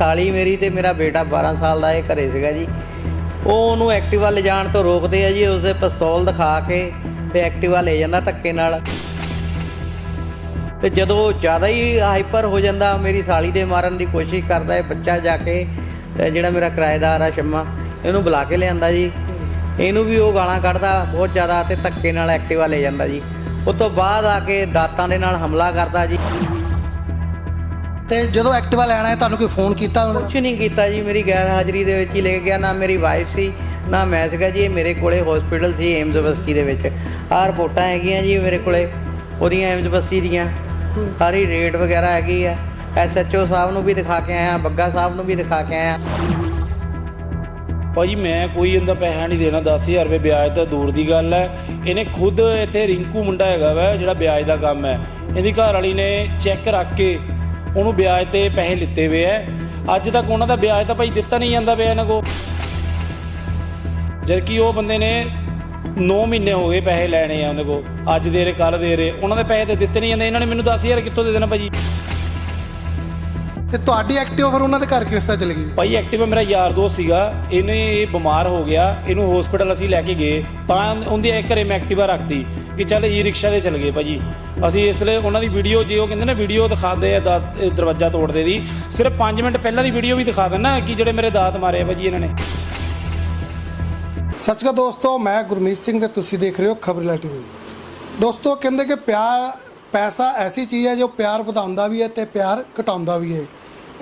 ਸਾਲੀ ਮੇਰੀ ਤੇ ਮੇਰਾ ਬੇਟਾ 12 ਸਾਲ ਦਾ ਇਹ ਘਰੇ ਸੀਗਾ ਜੀ। ਉਹ ਉਹਨੂੰ ਐਕਟਿਵਾ ਲਿਜਾਣ ਤੋਂ ਰੋਕਦੇ ਆ ਜੀ ਉਸੇ ਪਿਸਤੌਲ ਦਿਖਾ ਕੇ ਤੇ ਐਕਟਿਵਾ ਲੈ ਜਾਂਦਾ ਧੱਕੇ ਨਾਲ। ਤੇ ਜਦੋਂ ਜ਼ਿਆਦਾ ਹੀ ਹਾਈਪਰ ਹੋ ਜਾਂਦਾ, ਮੇਰੀ ਸਾਲੀ ਦੇ ਮਾਰਨ ਦੀ ਕੋਸ਼ਿਸ਼ ਕਰਦਾ ਹੈ ਬੱਚਾ ਜਾ ਕੇ ਜਿਹੜਾ ਮੇਰਾ ਕਿਰਾਏਦਾਰ ਆ ਸ਼ੰਮਾ, ਇਹਨੂੰ ਬੁਲਾ ਕੇ ਲਿਆਂਦਾ ਜੀ। ਇਹਨੂੰ ਵੀ ਉਹ ਗਾਲਾਂ ਕੱਢਦਾ ਬਹੁਤ ਜ਼ਿਆਦਾ ਤੇ ਧੱਕੇ ਨਾਲ ਐਕਟਿਵਾ ਲੈ ਜਾਂਦਾ ਜੀ। ਉਸ ਤੋਂ ਬਾਅਦ ਆ ਕੇ ਦਾਤਾਂ ਦੇ ਨਾਲ ਹਮਲਾ ਕਰਦਾ ਜੀ। ਤੇ ਜਦੋਂ ਐਕਟਿਵਾ ਲੈਣਾ ਹੈ ਤੁਹਾਨੂੰ ਕੋਈ ਫੋਨ ਕੀਤਾ ਉਹਨੇ? ਕੁਛ ਨਹੀਂ ਕੀਤਾ ਜੀ ਮੇਰੀ ਗੈਰ ਹਾਜ਼ਰੀ ਦੇ ਵਿੱਚ ਹੀ ਲੈ ਕੇ ਗਿਆ। ਨਾ ਮੇਰੀ ਵਾਈਫ ਸੀ ਨਾ ਮੈਂ ਸੀਗਾ ਜੀ। ਇਹ ਮੇਰੇ ਕੋਲੇ ਹਸਪੀਟਲ ਸੀ ਏਮਜ਼ ਬਸਤੀ ਦੇ ਵਿੱਚ। ਆਹ ਰਿਪੋਰਟਾਂ ਹੈਗੀਆਂ ਜੀ ਮੇਰੇ ਕੋਲੇ ਉਹਦੀਆਂ ਏਮਜ਼ ਬਸਤੀ ਦੀਆਂ। ਸਾਰੀ ਰੇਟ ਵਗੈਰਾ ਹੈਗੀ ਆ। ਐਸਐਚਓ ਸਾਹਿਬ ਨੂੰ ਵੀ ਦਿਖਾ ਕੇ ਆਇਆ ਬੱਗਾ ਸਾਹਿਬ ਨੂੰ ਵੀ ਦਿਖਾ ਕੇ ਆਇਆ। ਭਾਜੀ ਮੈਂ ਕੋਈ ਇਹਦਾ ਪੈਸਾ ਨਹੀਂ ਦੇਣਾ 10000 ਰੁਪਏ ਵਿਆਜ ਤਾਂ ਦੂਰ ਦੀ ਗੱਲ ਹੈ। ਇਹਨੇ ਖੁਦ ਇੱਥੇ ਰਿੰਕੂ ਮੁੰਡਾ ਹੈਗਾ ਵਾ ਜਿਹੜਾ ਵਿਆਜ ਦਾ ਕੰਮ ਹੈ। ਇਹਦੀ ਘਰ ਵਾਲੀ ਨੇ ਚੈੱਕ ਰੱਖ ਕੇ ਉਹਨੂੰ ਵਿਆਜ ਤੇ ਪੈਸੇ ਲਿੱਤੇ ਹੋਏ ਐ। ਅੱਜ ਤੱਕ ਉਹਨਾਂ ਦਾ ਵਿਆਜ ਤਾਂ ਭਾਈ ਦਿੱਤਾ ਨਹੀਂ ਜਾਂਦਾ ਪਿਆ ਇਹਨਾਂ ਕੋ ਜਦ ਕਿ ਉਹ ਬੰਦੇ ਨੇ 9 ਮਹੀਨੇ ਹੋ ਗਏ ਪੈਸੇ ਲੈਣੇ ਆ ਉਹਦੇ ਕੋ ਅੱਜ ਦੇ ਰਹੇ ਕੱਲ ਦੇ ਰਹੇ ਉਹਨਾਂ ਦੇ ਪੈਸੇ ਤਾਂ ਦਿੱਤੇ ਨਹੀਂ ਜਾਂਦੇ। ਇਹਨਾਂ ਨੇ ਮੈਨੂੰ 10000 ਕਿੱਥੋਂ ਦੇ ਦੇਣਾ ਭਾਜੀ ਤੇ ਤੁਹਾਡੀ ਐਕਟਿਵਾ ਫਿਰ ਉਹਨਾਂ ਦੇ ਘਰ ਕਿਸ ਤਰ੍ਹਾਂ ਚਲੀ ਗਈ? ਭਾਈ ਐਕਟਿਵਾ ਮੇਰਾ ਯਾਰ ਦੋਸਤ ਸੀਗਾ। ਇਹਨੇ ਇਹ ਬਿਮਾਰ ਹੋ ਗਿਆ। ਇਹਨੂੰ ਹਸਪੀਟਲ ਅਸੀਂ ਲੈ ਕੇ ਗਏ। ਤਾਂ ਉਹਦੀ ਇੱਕ ਘਰੇ ਮੈਂ ਐਕਟਿਵਾ ਰੱਖਤੀ। ਕਿ ਚੱਲ ਈ ਰਿਕਸ਼ਾ ਤੇ ਚਲ ਗਏ ਭਾਜੀ। ਅਸੀਂ ਇਸ ਲਈ ਉਹਨਾਂ ਦੀ ਵੀਡੀਓ ਜੇ ਉਹ ਕਹਿੰਦੇ ਨਾ ਵੀਡੀਓ ਦਿਖਾਦੇ ਆ ਦਾਤ ਇਹ ਦਰਵਾਜ਼ਾ ਤੋੜਦੇ ਦੀ। ਸਿਰਫ 5 ਮਿੰਟ ਪਹਿਲਾਂ ਦੀ ਵੀਡੀਓ ਵੀ ਦਿਖਾ ਦੇਣਾ ਕਿ ਜਿਹੜੇ ਮੇਰੇ ਦਾਤ ਮਾਰੇ ਆ ਭਾਜੀ ਇਹਨਾਂ ਨੇ। ਸਤਿ ਸ਼੍ਰੀ ਅਕਾਲ ਦੋਸਤੋ, ਮੈਂ ਗੁਰਮੀਤ ਸਿੰਘ ਤੇ ਤੁਸੀਂ ਦੇਖ ਰਹੇ ਹੋ ਖਬਰ ਟੀਵੀ। ਦੋਸਤੋ, ਕਹਿੰਦੇ ਕਿ ਪਿਆਰ ਪੈਸਾ ਐਸੀ ਚੀਜ਼ ਹੈ ਜੋ ਪਿਆਰ ਵਧਾਉਂਦਾ ਵੀ ਹੈ ਤੇ ਪਿਆਰ ਘਟਾਉਂਦਾ ਵੀ ਹੈ।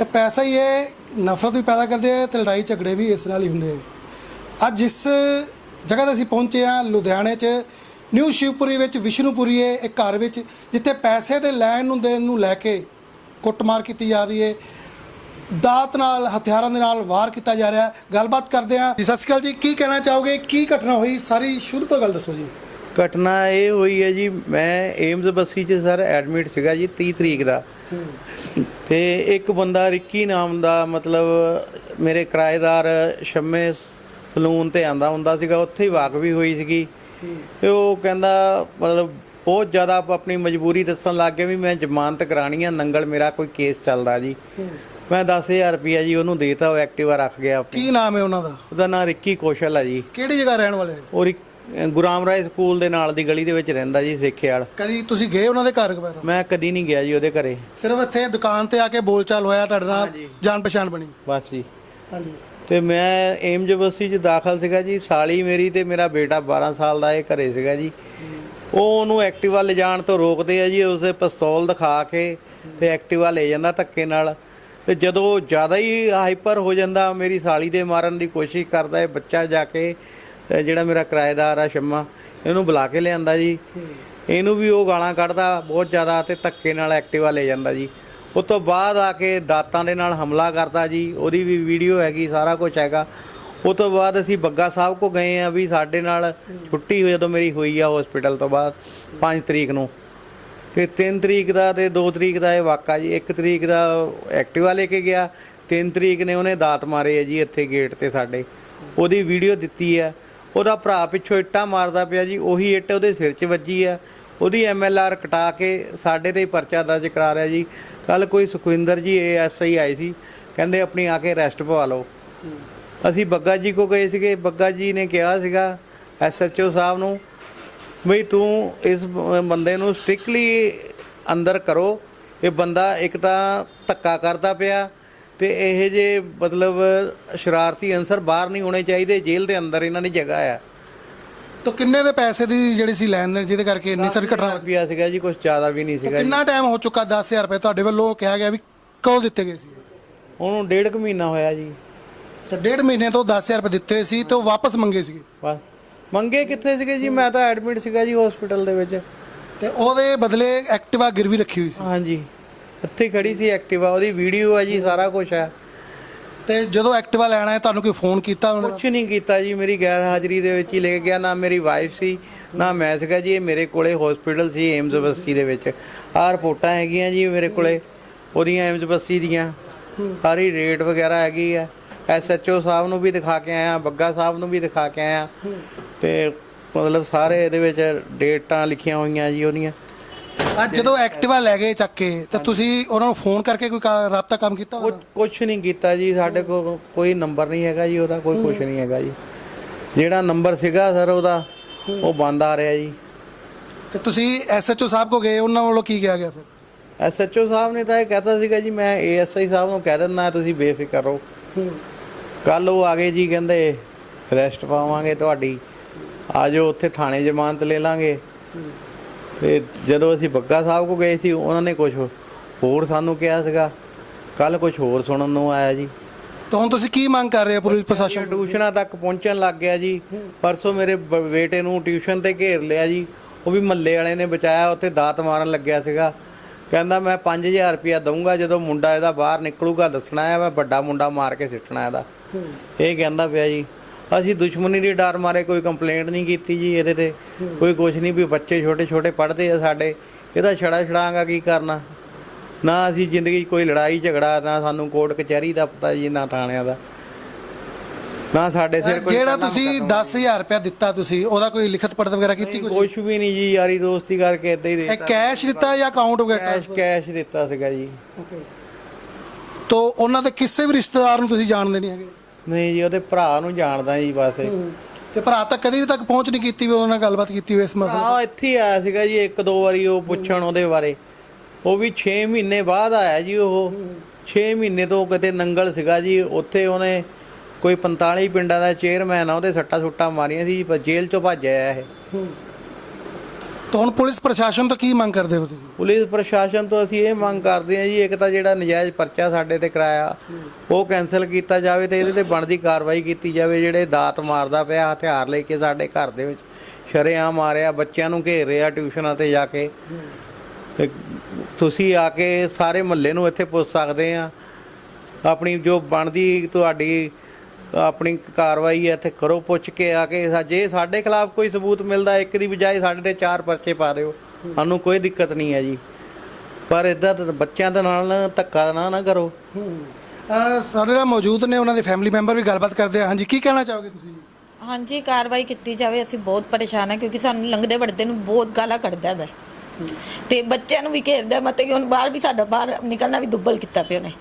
ਇਹ ਪੈਸਾ ਹੀ ਇਹ ਨਫ਼ਰਤ ਵੀ ਪੈਦਾ ਕਰਦੇ ਹੈ ਤੇ ਲੜਾਈ ਝਗੜੇ ਵੀ ਇਸ ਨਾਲ ਹੀ ਹੁੰਦੇ ਹੈ। ਅੱਜ ਜਿਸ ਜਗ੍ਹਾ ਤੇ ਅਸੀਂ ਪਹੁੰਚੇ ਹਾਂ ਲੁਧਿਆਣੇ 'ਚ। ਨਿਊ ਸ਼ਿਵਪੁਰੀ ਵਿੱਚ ਵਿਸ਼ਨੂਪੁਰੀ ਹੈ ਇੱਕ ਘਰ ਵਿੱਚ ਜਿੱਥੇ ਪੈਸੇ ਦੇ ਲੈਣ ਨੂੰ ਦੇਣ ਨੂੰ ਲੈ ਕੇ ਕੁੱਟਮਾਰ ਕੀਤੀ ਜਾ ਰਹੀ ਹੈ। ਦਾਤ ਨਾਲ ਹਥਿਆਰਾਂ ਦੇ ਨਾਲ ਵਾਰ ਕੀਤਾ ਜਾ ਰਿਹਾ ਗੱਲਬਾਤ ਕਰਦੇ ਜੀ ਸਤਿ ਸ਼੍ਰੀ ਅਕਾਲ ਜੀ। ਕੀ ਕਹਿਣਾ ਚਾਹੋਗੇ? ਕੀ ਘਟਨਾ ਹੋਈ? ਸਾਰੀ ਸ਼ੁਰੂ ਤੋਂ ਗੱਲ ਦੱਸੋ ਜੀ। ਘਟਨਾ ਇਹ ਹੋਈ ਹੈ ਜੀ ਮੈਂ ਏਮਜ਼ ਬੱਸੀ 'ਚ ਸਰ ਐਡਮਿਟ ਸੀਗਾ ਜੀ 30 ਤਰੀਕ ਦਾ। ਤੇ ਇੱਕ ਬੰਦਾ ਰਿੱਕੀ ਨਾਮ ਦਾ ਮਤਲਬ ਮੇਰੇ ਕਿਰਾਏਦਾਰ ਸ਼ੰਮੇ ਸਲੂਨ ਤੇ ਆਂਦਾ ਹੁੰਦਾ ਸੀਗਾ ਉੱਥੇ ਹੀ ਵਾਕ ਵੀ ਹੋਈ ਸੀਗੀ। ਤੇ ਉਹ ਕਹਿੰਦਾ ਮਤਲਬ ਬਹੁਤ ਜ਼ਿਆਦਾ ਆਪਣੀ ਮਜਬੂਰੀ ਦੱਸਣ ਲੱਗ ਗਿਆ ਵੀ ਮੈਂ ਜ਼ਮਾਨਤ ਕਰਾਣੀ ਆ ਨੰਗਲ ਮੇਰਾ ਕੋਈ ਕੇਸ ਚੱਲਦਾ ਜੀ। ਮੈਂ 10000 ਰੁਪਿਆ ਜੀ ਉਹਨੂੰ ਦੇਤਾ ਉਹ ਐਕਟਿਵਾ ਰੱਖ ਗਿਆ ਆਪਣੀ। ਕੀ ਨਾਮ ਹੈ ਉਹਨਾਂ ਦਾ? ਉਹਦਾ ਨਾਂ ਰਿੱਕੀ ਕੌਸ਼ਲ ਆ ਜੀ। ਕਿਹੜੀ ਜਗ੍ਹਾ ਰਹਿਣ ਵਾਲੇ ਹੈ? ਔਰ ਇੱਕ ਗੁਰਾਮ ਰਾਏ ਸਕੂਲ ਦੇ ਨਾਲ ਦੀ ਗਲੀ ਦੇ ਵਿੱਚ ਰਹਿੰਦਾ ਜੀ ਸੇਖੇਵਾਲ। ਕਦੀ ਤੁਸੀਂ ਗਏ ਉਹਨਾਂ ਦੇ ਘਰ ਵਗੈਰਾ ਮੈਂ ਕਦੀ ਨਹੀਂ ਗਿਆ ਜੀ ਉਹਦੇ ਘਰੇ। ਸਿਰਫ ਇੱਥੇ ਦੁਕਾਨ ਤੇ ਆ ਕੇ ਬੋਲਚਾਲ ਹੋਇਆ ਤੁਹਾਡੇ ਨਾਲ ਜਾਣ ਪਛਾਣ ਬਣੀ? ਬਸ ਜੀ। ਹਾਂਜੀ। ਤੇ ਮੈਂ ਏਮਜ ਬੱਸੀ 'ਚ ਦਾਖਲ ਸੀਗਾ ਜੀ। ਸਾਲੀ ਮੇਰੀ ਤੇ ਮੇਰਾ ਬੇਟਾ 12 ਸਾਲ ਦਾ ਇਹ ਘਰੇ ਸੀਗਾ ਜੀ। ਉਹ ਉਹਨੂੰ ਐਕਟਿਵਾ ਲਿਜਾਣ ਤੋਂ ਰੋਕਦੇ ਆ ਜੀ ਉਸੇ ਪਿਸਤੌਲ ਦਿਖਾ ਕੇ ਤੇ ਐਕਟਿਵਾ ਲੈ ਜਾਂਦਾ ਧੱਕੇ ਨਾਲ। ਤੇ ਜਦੋਂ ਜ਼ਿਆਦਾ ਹੀ ਹਾਈਪਰ ਹੋ ਜਾਂਦਾ ਮੇਰੀ ਸਾਲੀ ਦੇ ਮਾਰਨ ਦੀ ਕੋਸ਼ਿਸ਼ ਕਰਦਾ ਹੈ ਬੱਚਾ ਜਾ ਕੇ ਜਿਹੜਾ ਮੇਰਾ ਕਿਰਾਏਦਾਰ ਆ ਸ਼ੰਮਾ ਇਹਨੂੰ ਬੁਲਾ ਕੇ ਲਿਆਂਦਾ ਜੀ। ਇਹਨੂੰ ਵੀ ਉਹ ਗਾਲਾਂ ਕੱਢਦਾ ਬਹੁਤ ਜ਼ਿਆਦਾ ਤੇ ਧੱਕੇ ਨਾਲ ਐਕਟਿਵਾ ਲੈ ਜਾਂਦਾ ਜੀ। ਉਸ ਤੋਂ ਬਾਅਦ ਆ ਕੇ ਦਾਤਾਂ ਦੇ ਨਾਲ ਹਮਲਾ ਕਰਦਾ ਜੀ, ਉਹਦੀ ਵੀ ਵੀਡੀਓ ਹੈਗੀ, ਸਾਰਾ ਕੁਝ ਹੈਗਾ। ਉਸ ਤੋਂ ਬਾਅਦ ਅਸੀਂ ਬੱਗਾ ਸਾਹਿਬ ਕੋ ਗਏ ਆ ਵੀ ਸਾਡੇ ਨਾਲ ਛੁੱਟੀ ਹੋਈ, ਜਦੋਂ ਮੇਰੀ ਹੋਈ ਆ ਹਸਪੀਟਲ ਤੋਂ ਬਾਅਦ 5 ਤਰੀਕ ਨੂੰ। ਤੇ 3 ਤਰੀਕ ਦਾ ਤੇ 2 ਤਰੀਕ ਦਾ ਇਹ ਵਾਕਾ ਜੀ 1 ਤਰੀਕ ਦਾ ਐਕਟਿਵਾ ਲੈ ਕੇ ਗਿਆ 3 ਤਰੀਕ ਨੇ ਉਹਨੇ ਦਾਤ ਮਾਰੇ ਆ ਜੀ ਇੱਥੇ ਗੇਟ ਤੇ ਸਾਡੇ। ਉਹਦੀ ਵੀਡੀਓ ਦਿੱਤੀ ਆ। ਉਹਦਾ ਭਰਾ ਪਿੱਛੋਂ ਇੱਟਾਂ ਮਾਰਦਾ ਪਿਆ ਜੀ, ਉਹੀ ਇੱਟ ਉਹਦੇ ਸਿਰ 'ਚ ਵੱਜੀ ਆ। ਉਹਦੀ ਐਮਐਲਆਰ ਕਟਾ ਕੇ ਸਾਡੇ ਤੇ ਹੀ ਪਰਚਾ ਦਰਜ ਕਰਾ ਰਿਹਾ ਜੀ। ਕੱਲ ਕੋਈ ਸੁਖਵਿੰਦਰ ਜੀ ਏਐਸਆਈ ਆਏ ਸੀ, ਕਹਿੰਦੇ ਆਪਣੀ ਆ ਕੇ ਰੈਸਟ ਪਵਾ ਲਓ। ਅਸੀਂ ਬੱਗਾ ਜੀ ਕੋ ਗਏ ਸੀਗੇ, ਬੱਗਾ ਜੀ ਨੇ ਕਿਹਾ ਸੀਗਾ ਐਸਐਚਓ ਸਾਹਿਬ ਨੂੰ, ਬਈ ਤੂੰ ਇਸ ਬੰਦੇ ਨੂੰ ਸਟ੍ਰਿਕਟਲੀ ਅੰਦਰ ਕਰੋ। ਇਹ ਬੰਦਾ ਇੱਕ ਤਾਂ ਧੱਕਾ ਕਰਦਾ ਪਿਆ ਤੇ ਇਹ ਜੇ ਮਤਲਬ ਸ਼ਰਾਰਤੀ ਅਨਸਰ ਬਾਹਰ ਨਹੀਂ ਹੋਣੇ ਚਾਹੀਦੇ, ਜੇਲ੍ਹ ਦੇ ਅੰਦਰ ਇਹਨਾਂ ਦੀ ਜਗ੍ਹਾ ਆ। ਤਾਂ ਕਿੰਨੇ ਦੇ ਪੈਸੇ ਦੀ ਜਿਹੜੀ ਸੀ ਲੈਣ ਦੇਣ ਜਿਹਦੇ ਕਰਕੇ ਇੰਨੀ ਸਾਰੀ ਘਟਨਾ ਹੋਈ? ਪਿਆ ਸੀਗਾ ਜੀ ਕੁਝ ਜ਼ਿਆਦਾ ਵੀ ਨਹੀਂ ਸੀਗਾ ਜੀ। ਕਿੰਨਾ ਟਾਈਮ ਹੋ ਚੁੱਕਾ 10000 ਰੁਪਏ ਤੁਹਾਡੇ ਵੱਲੋਂ ਕਿਹਾ ਗਿਆ ਵੀ ਕਦੋਂ ਦਿੱਤੇ ਗਏ ਸੀ? ਉਹਨੂੰ ਡੇਢ ਕੁ ਮਹੀਨਾ ਹੋਇਆ ਜੀ। ਤਾਂ ਡੇਢ ਮਹੀਨੇ ਤੋਂ 10000 ਰੁਪਏ ਦਿੱਤੇ ਸੀ ਤੇ ਉਹ ਵਾਪਸ ਮੰਗੇ ਸੀਗੇ? ਬਸ ਮੰਗੇ ਕਿੱਥੇ ਸੀਗੇ ਜੀ? ਮੈਂ ਤਾਂ ਐਡਮਿਟ ਸੀਗਾ ਜੀ ਹਸਪੀਟਲ ਦੇ ਵਿੱਚ। ਤੇ ਉਹਦੇ ਬਦਲੇ ਐਕਟਿਵਾ ਗਿਰਵੀ ਰੱਖੀ ਹੋਈ ਸੀ? ਹਾਂਜੀ। ਇੱਥੇ ਖੜੀ ਸੀ ਐਕਟਿਵਾ ਉਹਦੀ ਵੀਡੀਓ ਹੈ ਜੀ ਸਾਰਾ ਕੁਝ ਹੈ ਤੇ ਜਦੋਂ ਐਕਟਿਵਾ ਲੈਣਾ ਹੈ ਤੁਹਾਨੂੰ ਕੋਈ ਫੋਨ ਕੀਤਾ ਉਹਨੇ ਕੁਛ ਨਹੀਂ ਕੀਤਾ ਜੀ, ਮੇਰੀ ਗੈਰ ਹਾਜ਼ਰੀ ਦੇ ਵਿੱਚ ਹੀ ਲੈ ਕੇ ਗਿਆ। ਨਾ ਮੇਰੀ ਵਾਈਫ ਸੀ, ਨਾ ਮੈਂ ਸੀਗਾ ਜੀ। ਇਹ ਮੇਰੇ ਕੋਲੇ ਹਸਪੀਟਲ ਸੀ ਏਮਜ਼ ਬਸਤੀ ਦੇ ਵਿੱਚ। ਆਹ ਰਿਪੋਰਟਾਂ ਹੈਗੀਆਂ ਜੀ ਮੇਰੇ ਕੋਲੇ, ਉਹਦੀਆਂ ਏਮਜ਼ ਬਸਤੀ ਦੀਆਂ। ਸਾਰੀ ਰੇਟ ਵਗੈਰਾ ਹੈਗੀ ਆ। ਐਸਐਚਓ ਸਾਹਿਬ ਨੂੰ ਵੀ ਦਿਖਾ ਕੇ ਆਇਆ, ਬੱਗਾ ਸਾਹਿਬ ਨੂੰ ਵੀ ਦਿਖਾ ਕੇ ਆਇਆ। ਤੇ ਮਤਲਬ ਸਾਰੇ ਇਹਦੇ ਵਿੱਚ ਡੇਟਾਂ ਲਿਖੀਆਂ ਹੋਈਆਂ ਜੀ ਉਹਦੀਆਂ। ਅੱਜ ਜਦੋਂ ਐਕਟਿਵਾ ਲੈ ਗਏ ਚੱਕ ਕੇ ਤਾਂ ਤੁਸੀਂ ਉਹਨਾਂ ਨੂੰ ਫੋਨ ਕਰਕੇ ਕੋਈ ਕਾ- ਰਾਬਤਾ ਕੰਮ ਕੀਤਾ ਕੁਝ ਕੁਝ ਨਹੀਂ ਕੀਤਾ ਜੀ ਸਾਡੇ ਕੋਲ ਕੋਈ ਨੰਬਰ ਨਹੀਂ ਹੈਗਾ ਜੀ ਉਹਦਾ ਕੋਈ ਕੁਝ ਨਹੀਂ ਹੈਗਾ ਜੀ। ਜਿਹੜਾ ਨੰਬਰ ਸੀਗਾ ਸਰ ਉਹਦਾ ਉਹ ਬੰਦ ਆ ਰਿਹਾ ਜੀ। ਤੇ ਤੁਸੀਂ ਐਸਐਚਓ ਸਾਹਿਬ ਕੋ ਗਏ ਉਹਨਾਂ ਵੱਲੋਂ ਕੀ ਕਿਹਾ ਗਿਆ ਫਿਰ? ਐਸਐਚਓ ਸਾਹਿਬ ਨੇ ਤਾਂ ਇਹ ਕਹਤਾ ਸੀਗਾ ਜੀ ਮੈਂ ਏਐਸਆਈ ਸਾਹਿਬ ਨੂੰ ਕਹਿ ਦਿੰਦਾ ਤੁਸੀਂ ਬੇਫਿਕਰ ਰਹੋ। ਕੱਲ ਉਹ ਆ ਗਏ ਜੀ ਕਹਿੰਦੇ ਰੈਸਟ ਪਾਵਾਂਗੇ ਤੁਹਾਡੀ। ਆਜੋ ਉੱਥੇ ਥਾਣੇ ਜ਼ਮਾਨਤ ਲੈ ਲਾਂਗੇ। ਤੇ ਜਦੋਂ ਅਸੀਂ ਬੱਗਾ ਸਾਹਿਬ ਕੋ ਗਏ ਸੀ ਉਹਨਾਂ ਨੇ ਕੁਝ ਹੋਰ ਸਾਨੂੰ ਕਿਹਾ ਸੀਗਾ। ਕੱਲ ਕੁਝ ਹੋਰ ਸੁਣਨ ਨੂੰ ਆਇਆ ਜੀ। ਤਾਂ ਹੁਣ ਤੁਸੀਂ ਕੀ ਮੰਗ ਕਰ ਰਹੇ ਹੋ ਪੁਲਿਸ ਪ੍ਰਸ਼ਾਸਨ ਤੋਂ? ਟਿਊਸ਼ਨਾਂ ਤੱਕ ਪਹੁੰਚਣ ਲੱਗ ਗਿਆ ਜੀ। ਪਰਸੋਂ ਮੇਰੇ ਬ- ਬੇਟੇ ਨੂੰ ਟਿਊਸ਼ਨ ਤੇ ਘੇਰ ਲਿਆ ਜੀ। ਉਹ ਵੀ ਮੱਲੇ ਵਾਲੇ ਨੇ ਬਚਾਇਆ ਉੱਥੇ ਦਾਤ ਮਾਰਨ ਲੱਗਿਆ ਸੀਗਾ। ਕਹਿੰਦਾ ਮੈਂ 5000 ਰੁਪਇਆ ਦਊਂਗਾ ਜਦੋਂ ਮੁੰਡਾ ਇਹਦਾ ਬਾਹਰ ਨਿਕਲੂਗਾ ਦੱਸਣਾ ਹੈ ਮੈਂ ਵੱਡਾ ਮੁੰਡਾ ਮਾਰ ਕੇ ਸਿੱਟਣਾ ਇਹਦਾ। ਇਹ ਕਹਿੰਦਾ ਪਿਆ ਜੀ। ਅਸੀਂ ਦੁਸ਼ਮਣੀ ਦੀ ਡਰ ਮਾਰੇ ਕੋਈ ਕੰਪਲੇਂਟ ਨਹੀਂ ਕੀਤੀ ਜੀ ਇਹਦੇ ਤੇ। ਕੋਈ ਕੁਝ ਨਹੀਂ ਵੀ ਬੱਚੇ ਛੋਟੇ ਛੋਟੇ ਪੜ੍ਹਦੇ ਆ ਸਾਡੇ। ਇਹਦਾ ਛੜਾ ਛੜਾਂਗਾ ਕੀ ਕਰਨਾ? ਨਾ ਅਸੀਂ ਜ਼ਿੰਦਗੀ 'ਚ ਕੋਈ ਲੜਾਈ ਝਗੜਾ ਨਾ ਸਾਨੂੰ ਕੋਰਟ ਕਚਹਿਰੀ ਦਾ ਪਤਾ ਜੀ ਨਾ ਥਾਣਿਆਂ ਦਾ। ਨਾ ਸਾਡੇ ਸਿਰ ਕੋਈ ਜਿਹੜਾ ਤੁਸੀਂ 10000 ਰੁਪਇਆ ਦਿੱਤਾ ਤੁਸੀਂ ਉਹਦਾ ਕੋਈ ਲਿਖਤ ਪੜਤ ਵਗੈਰਾ ਕੀਤੀ ਕੁਝ ਕੁਝ ਵੀ ਨਹੀਂ ਜੀ ਯਾਰੀ ਦੋਸਤੀ ਕਰਕੇ ਇਦਾਂ ਹੀ ਇਹ ਦਿੱਤਾ। ਕੈਸ਼ ਦਿੱਤਾ ਜਾਂ ਅਕਾਊਂਟ ਵਗੈਰਾ ਕੈਸ਼ ਕੈਸ਼ ਦਿੱਤਾ ਸੀਗਾ ਜੀ। ਤੋਂ ਉਹਨਾਂ ਦੇ ਕਿਸੇ ਵੀ ਰਿਸ਼ਤੇਦਾਰ ਨੂੰ ਤੁਸੀਂ ਜਾਣਦੇ ਨਹੀਂ ਹੈਗੇ? ਨਹੀਂ ਜੀ ਉਹਦੇ ਭਰਾ ਨੂੰ ਜਾਣਦਾ ਜੀ ਬਸ। ਤੇ ਭਰਾ ਤਾਂ ਕਦੀ ਵੀ ਤੱਕ ਪਹੁੰਚ ਨਹੀਂ ਕੀਤੀ ਵੀ ਉਹਨਾਂ ਨਾਲ ਗੱਲਬਾਤ ਕੀਤੀ ਹੋਈ ਇਸ ਮਸਲੇ ਆ ਇੱਥੇ ਹੀ ਆਇਆ ਸੀਗਾ ਜੀ ਇੱਕ ਦੋ ਵਾਰੀ ਉਹ ਪੁੱਛਣ ਉਹਦੇ ਬਾਰੇ। ਉਹ ਵੀ 6 ਮਹੀਨੇ ਬਾਅਦ ਆਇਆ ਜੀ ਉਹ। 6 ਮਹੀਨੇ ਤੋਂ ਕਿਤੇ ਨੰਗਲ ਸੀਗਾ ਜੀ ਉੱਥੇ ਉਹਨੇ ਕੋਈ 45 ਪਿੰਡਾਂ ਦਾ ਚੇਅਰਮੈਨ ਆ ਉਹਦੇ ਸੱਟਾ ਸੁੱਟਾਂ ਮਾਰੀਆਂ ਸੀ ਪਰ ਜੇਲ੍ਹ ਚੋਂ ਭੱਜ ਆਇਆ ਇਹ। ਤਾਂ ਹੁਣ ਪੁਲਿਸ ਪ੍ਰਸ਼ਾਸਨ ਤੋਂ ਕੀ ਮੰਗ ਕਰਦੇ ਹੋ ਤੁਸੀਂ? ਪੁਲਿਸ ਪ੍ਰਸ਼ਾਸਨ ਤੋਂ ਅਸੀਂ ਇਹ ਮੰਗ ਕਰਦੇ ਹਾਂ ਜੀ, ਇੱਕ ਤਾਂ ਜਿਹੜਾ ਨਜਾਇਜ਼ ਪਰਚਾ ਸਾਡੇ ਤੇ ਕਰਾਇਆ, ਉਹ ਕੈਨਸਲ ਕੀਤਾ ਜਾਵੇ ਤੇ ਇਹਦੇ ਤੇ ਬਣਦੀ ਕਾਰਵਾਈ ਕੀਤੀ ਜਾਵੇ, ਜਿਹੜੇ ਦਾਤ ਮਾਰਦਾ ਪਿਆ, ਹਥਿਆਰ ਲੈ ਕੇ ਸਾਡੇ ਘਰ ਦੇ ਵਿੱਚ ਸ਼ਰੇਆਮ ਮਾਰਿਆ ਬੱਚਿਆਂ ਨੂੰ ਘੇਰ ਰਿਹਾ ਟਿਊਸ਼ਨਾਂ ਤੇ ਜਾ ਕੇ। ਤੁਸੀਂ ਆ ਕੇ ਸਾਰੇ ਮਹੱਲੇ ਨੂੰ ਇੱਥੇ ਪੁੱਛ ਸਕਦੇ ਆ। ਆਪਣੀ ਜੋ ਬਣਦੀ ਤੁਹਾਡੀ ਆਪਣੀ ਕਾਰਵਾਈ ਹੈ ਇੱਥੇ ਕਰੋ ਪੁੱਛ ਕੇ ਆ ਕੇ ਸਾ- ਜੇ ਸਾਡੇ ਖਿਲਾਫ ਕੋਈ ਸਬੂਤ ਮਿਲਦਾ ਇੱਕ ਦੀ ਬਜਾਏ ਸਾਡੇ ਤੇ ਚਾਰ ਪਰਚੇ ਪਾ ਦਿਓ। ਸਾਨੂੰ ਕੋਈ ਦਿੱਕਤ ਨਹੀਂ ਹੈ ਜੀ। ਪਰ ਇਦਾਂ ਬੱਚਿਆਂ ਦੇ ਨਾਲ ਧੱਕਾ ਨਾ ਨਾ ਕਰੋ। ਅਹ ਸਾਡੇ ਨਾਲ ਮੌਜੂਦ ਨੇ ਉਹਨਾਂ ਦੇ ਫੈਮਿਲੀ ਮੈਂਬਰ ਵੀ ਗੱਲਬਾਤ ਕਰਦੇ ਆ। ਹਾਂਜੀ ਕੀ ਕਹਿਣਾ ਚਾਹੋਗੇ ਤੁਸੀਂ? ਹਾਂਜੀ ਕਾਰਵਾਈ ਕੀਤੀ ਜਾਵੇ ਅਸੀਂ ਬਹੁਤ ਪਰੇਸ਼ਾਨ ਹਾਂ ਕਿਉਂਕਿ ਸਾਨੂੰ ਲੰਘਦੇ ਵੜਦੇ ਨੂੰ ਬਹੁਤ ਗਾਲਾਂ ਕੱਢਦਾ ਵੈ। ਤੇ ਬੱਚਿਆਂ ਨੂੰ ਵੀ ਘੇਰਦਾ ਮਤਲਬ ਕਿ ਹੁਣ ਬਾਹਰ ਵੀ ਸਾਡਾ ਬਾਹਰ ਨਿਕਲਣਾ ਵੀ ਦੁੱਬਲ ਕੀਤਾ ਪਿਆ ਉਹਨੇ।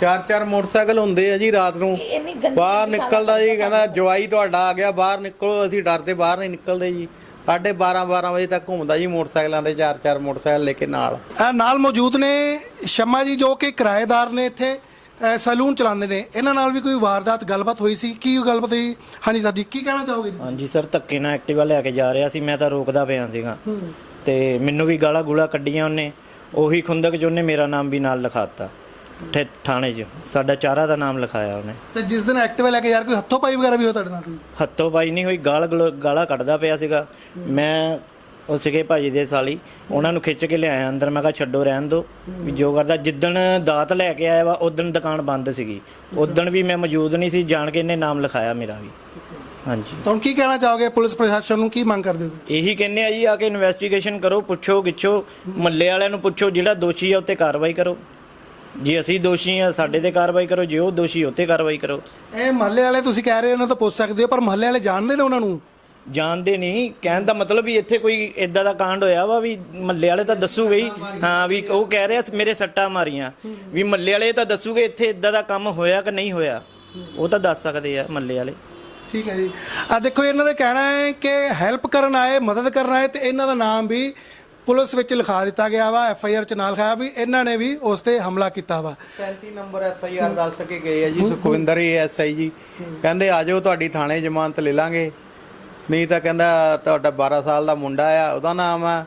ਚਾਰ ਚਾਰ ਮੋਟਰਸਾਈਕਲ ਹੁੰਦੇ ਆ ਜੀ ਰਾਤ ਨੂੰ। ਇੰਨੀ ਗੰਦੀ ਬਾਹਰ ਨਿਕਲਦਾ ਜੀ ਕਹਿੰਦਾ ਜਵਾਈ ਤੁਹਾਡਾ ਆ ਗਿਆ ਬਾਹਰ ਨਿਕਲੋ ਅਸੀਂ ਡਰਦੇ ਬਾਹਰ ਨਹੀਂ ਨਿਕਲਦੇ ਜੀ। ਸਾਢੇ 12 12 ਵਜੇ ਤੱਕ ਘੁੰਮਦਾ ਜੀ ਮੋਟਰਸਾਈਕਲਾਂ ਤੇ ਚਾਰ ਚਾਰ ਮੋਟਰਸਾਈਕਲ ਲੈ ਕੇ ਨਾਲ। ਅਹ ਨਾਲ ਮੌਜੂਦ ਨੇ ਸ਼ਮਾ ਜੀ ਜੋ ਕਿ ਕਿਰਾਏਦਾਰ ਨੇ ਇੱਥੇ। ਅਹ ਸੈਲੂਨ ਚਲਾਉਂਦੇ ਨੇ। ਇਹਨਾਂ ਨਾਲ ਵੀ ਕੋਈ ਵਾਰਦਾਤ ਗੱਲਬਾਤ ਹੋਈ ਸੀ? ਕੀ ਗੱਲਬਾਤ ਹੋਈ? ਹਾਂਜੀ ਸਰ ਜੀ ਕੀ ਕਹਿਣਾ ਚਾਹੋਗੇ? ਜੀ? ਹਾਂਜੀ ਸਰ ਧੱਕੇ ਨਾਲ ਐਕਟਿਵਾ ਲੈ ਕੇ ਜਾ ਰਿਹਾ ਸੀ। ਮੈਂ ਤਾਂ ਰੋਕਦਾ ਪਿਆ ਸੀਗਾ। ਤੇ ਮੈਨੂੰ ਵੀ ਗਾਲਾਂ ਗੂਲਾ ਕੱਢੀਆਂ ਉਹਨੇ। ਉਹੀ ਖੁੰਦਕ 'ਚ ਉਹਨੇ ਮੇਰਾ ਨਾਮ ਵੀ ਨਾਲ ਲਿਖਾਤਾ। ਠੇ- ਥਾਣੇ 'ਚ। ਸਾਡਾ ਚਾਰਾ ਦਾ ਨਾਮ ਲਿਖਾਇਆ ਉਹਨੇ। ਤੇ ਜਿਸ ਦਿਨ ਐਕਟਿਵਾ ਲੈ ਕੇ ਯਾਰ ਕੋਈ ਹੱਥੋਂ ਪਾਈ ਵਗੈਰਾ ਵੀ ਹੋ ਤੁਹਾਡੇ ਨਾਲ ਕੋਈ? ਹੱਥੋਂ ਪਾਈ ਨਹੀਂ ਹੋਈ ਗਾਲ ਗਲੋ- ਗਾਲਾਂ ਕੱਢਦਾ ਪਿਆ ਸੀਗਾ। ਮੈਂ ਉਹ ਸੀਗੇ ਭਾਜੀ ਦੇ ਸਾਲੀ ਉਹਨਾਂ ਨੂੰ ਖਿੱਚ ਕੇ ਲਿਆਇਆ ਅੰਦਰ। ਮੈਂ ਕਿਹਾ ਛੱਡੋ ਰਹਿਣ ਦਿਓ ਵੀ ਜੋ ਕਰਦਾ ਜਿੱਦਣ ਦਾਤ ਲੈ ਕੇ ਆਇਆ ਵਾ ਉਦੋਂ ਦੁਕਾਨ ਬੰਦ ਸੀਗੀ। ਉਦੋਂ ਵੀ ਮੈਂ ਮੌਜੂਦ ਨਹੀਂ ਸੀ ਜਾਣ ਕੇ ਇਹਨੇ ਨਾਮ ਲਿਖਾਇਆ ਮੇਰਾ ਵੀ। ਹਾਂਜੀ। ਤਾਂ ਹੁਣ ਕੀ ਕਹਿਣਾ ਚਾਹੋਗੇ ਪੁਲਿਸ ਪ੍ਰਸ਼ਾਸਨ ਨੂੰ? ਕੀ ਮੰਗ ਕਰਦੇ ਹੋ? ਇਹੀ ਕਹਿੰਦੇ ਆ ਜੀ ਆ ਕੇ ਇਨਵੈਸਟੀਗੇਸ਼ਨ ਕਰੋ ਪੁੱਛੋ ਗਿੱਛੋ ਮੱਲੇ ਵਾਲਿਆਂ ਨੂੰ ਪੁੱਛੋ ਜਿਹੜਾ ਦੋਸ਼ੀ ਆ ਉੱਤੇ ਕਾਰਵਾਈ ਕਰੋ। ਜੇ ਅਸੀਂ ਦੋਸ਼ੀ ਆ ਸਾਡੇ ਤੇ ਕਾਰਵਾਈ ਕਰੋ ਜੇ ਉਹ ਦੋਸ਼ੀ ਉੱਤੇ ਕਾਰਵਾਈ ਕਰੋ। ਇਹ ਮਹੱਲੇ ਵਾਲੇ ਤੁਸੀਂ ਕਹਿ ਰਹੇ ਹੋ ਉਹਨਾਂ ਤੋਂ ਪੁੱਛ ਸਕਦੇ ਹੋ ਪਰ ਮਹੱਲੇ ਵਾਲੇ ਜਾਣਦੇ ਨੇ ਉਹਨਾਂ ਨੂੰ? ਜਾਣਦੇ ਨਹੀਂ। ਕਹਿਣ ਦਾ ਮਤਲਬ ਵੀ ਇੱਥੇ ਕੋਈ ਇਦਾਂ ਦਾ ਕਾਂਡ ਹੋਇਆ ਵਾ ਵੀ ਮੱਲੇ ਵਾਲੇ ਤਾਂ ਦੱਸੂਗੇ ਹੀ। ਹਾਂ ਵੀ ਉਹ ਕਹਿ ਰਿਹਾ ਮੇਰੇ ਸੱਟਾਂ ਮਾਰੀਆਂ। ਵੀ ਮੱਲੇ ਵਾਲੇ ਤਾਂ ਦੱਸੂਗੇ ਇੱਥੇ ਇਦਾਂ ਦਾ ਕੰਮ ਹੋਇਆ ਕਿ ਨਹੀਂ ਹੋਇਆ। ਉਹ ਤਾਂ ਦੱਸ ਸਕਦੇ ਆ ਮੱਲੇ ਵਾਲੇ। ਠੀਕ ਹੈ ਜੀ। ਆ ਦੇਖੋ ਇਹਨਾਂ ਦਾ ਕਹਿਣਾ ਹੈ ਕਿ ਹੈਲਪ ਕਰਨ ਆਏ ਮਦਦ ਕਰਨ ਆਏ ਤੇ ਇਹਨਾਂ ਦਾ ਨਾਮ ਵੀ ਪੁਲਿਸ ਵਿੱਚ ਲਿਖਾ ਦਿੱਤਾ ਗਿਆ ਵਾ ਐਫ ਆਈ ਆਰ ਚ ਨਾਲ ਖਾਇਆ ਵੀ ਇਹਨਾਂ ਨੇ ਵੀ ਉਸ ਤੇ ਹਮਲਾ ਕੀਤਾ ਵਾ। 37 ਨੰਬਰ ਐਫ ਆਈ ਆਰ ਦੱਸ ਕੇ ਗਏ ਆ ਜੀ, ਸੁਖਵਿੰਦਰ ਐਸ ਆਈ ਜੀ। ਕਹਿੰਦੇ ਆ ਜਾਓ ਤੁਹਾਡੀ ਥਾਣੇ ਜ਼ਮਾਨਤ ਲੈ ਲਾਂਗੇ। ਨਹੀਂ ਤਾਂ ਕਹਿੰਦਾ, ਤੁਹਾਡਾ 12 ਸਾਲ ਦਾ ਮੁੰਡਾ ਆ, ਉਹਦਾ ਨਾਮ ਆ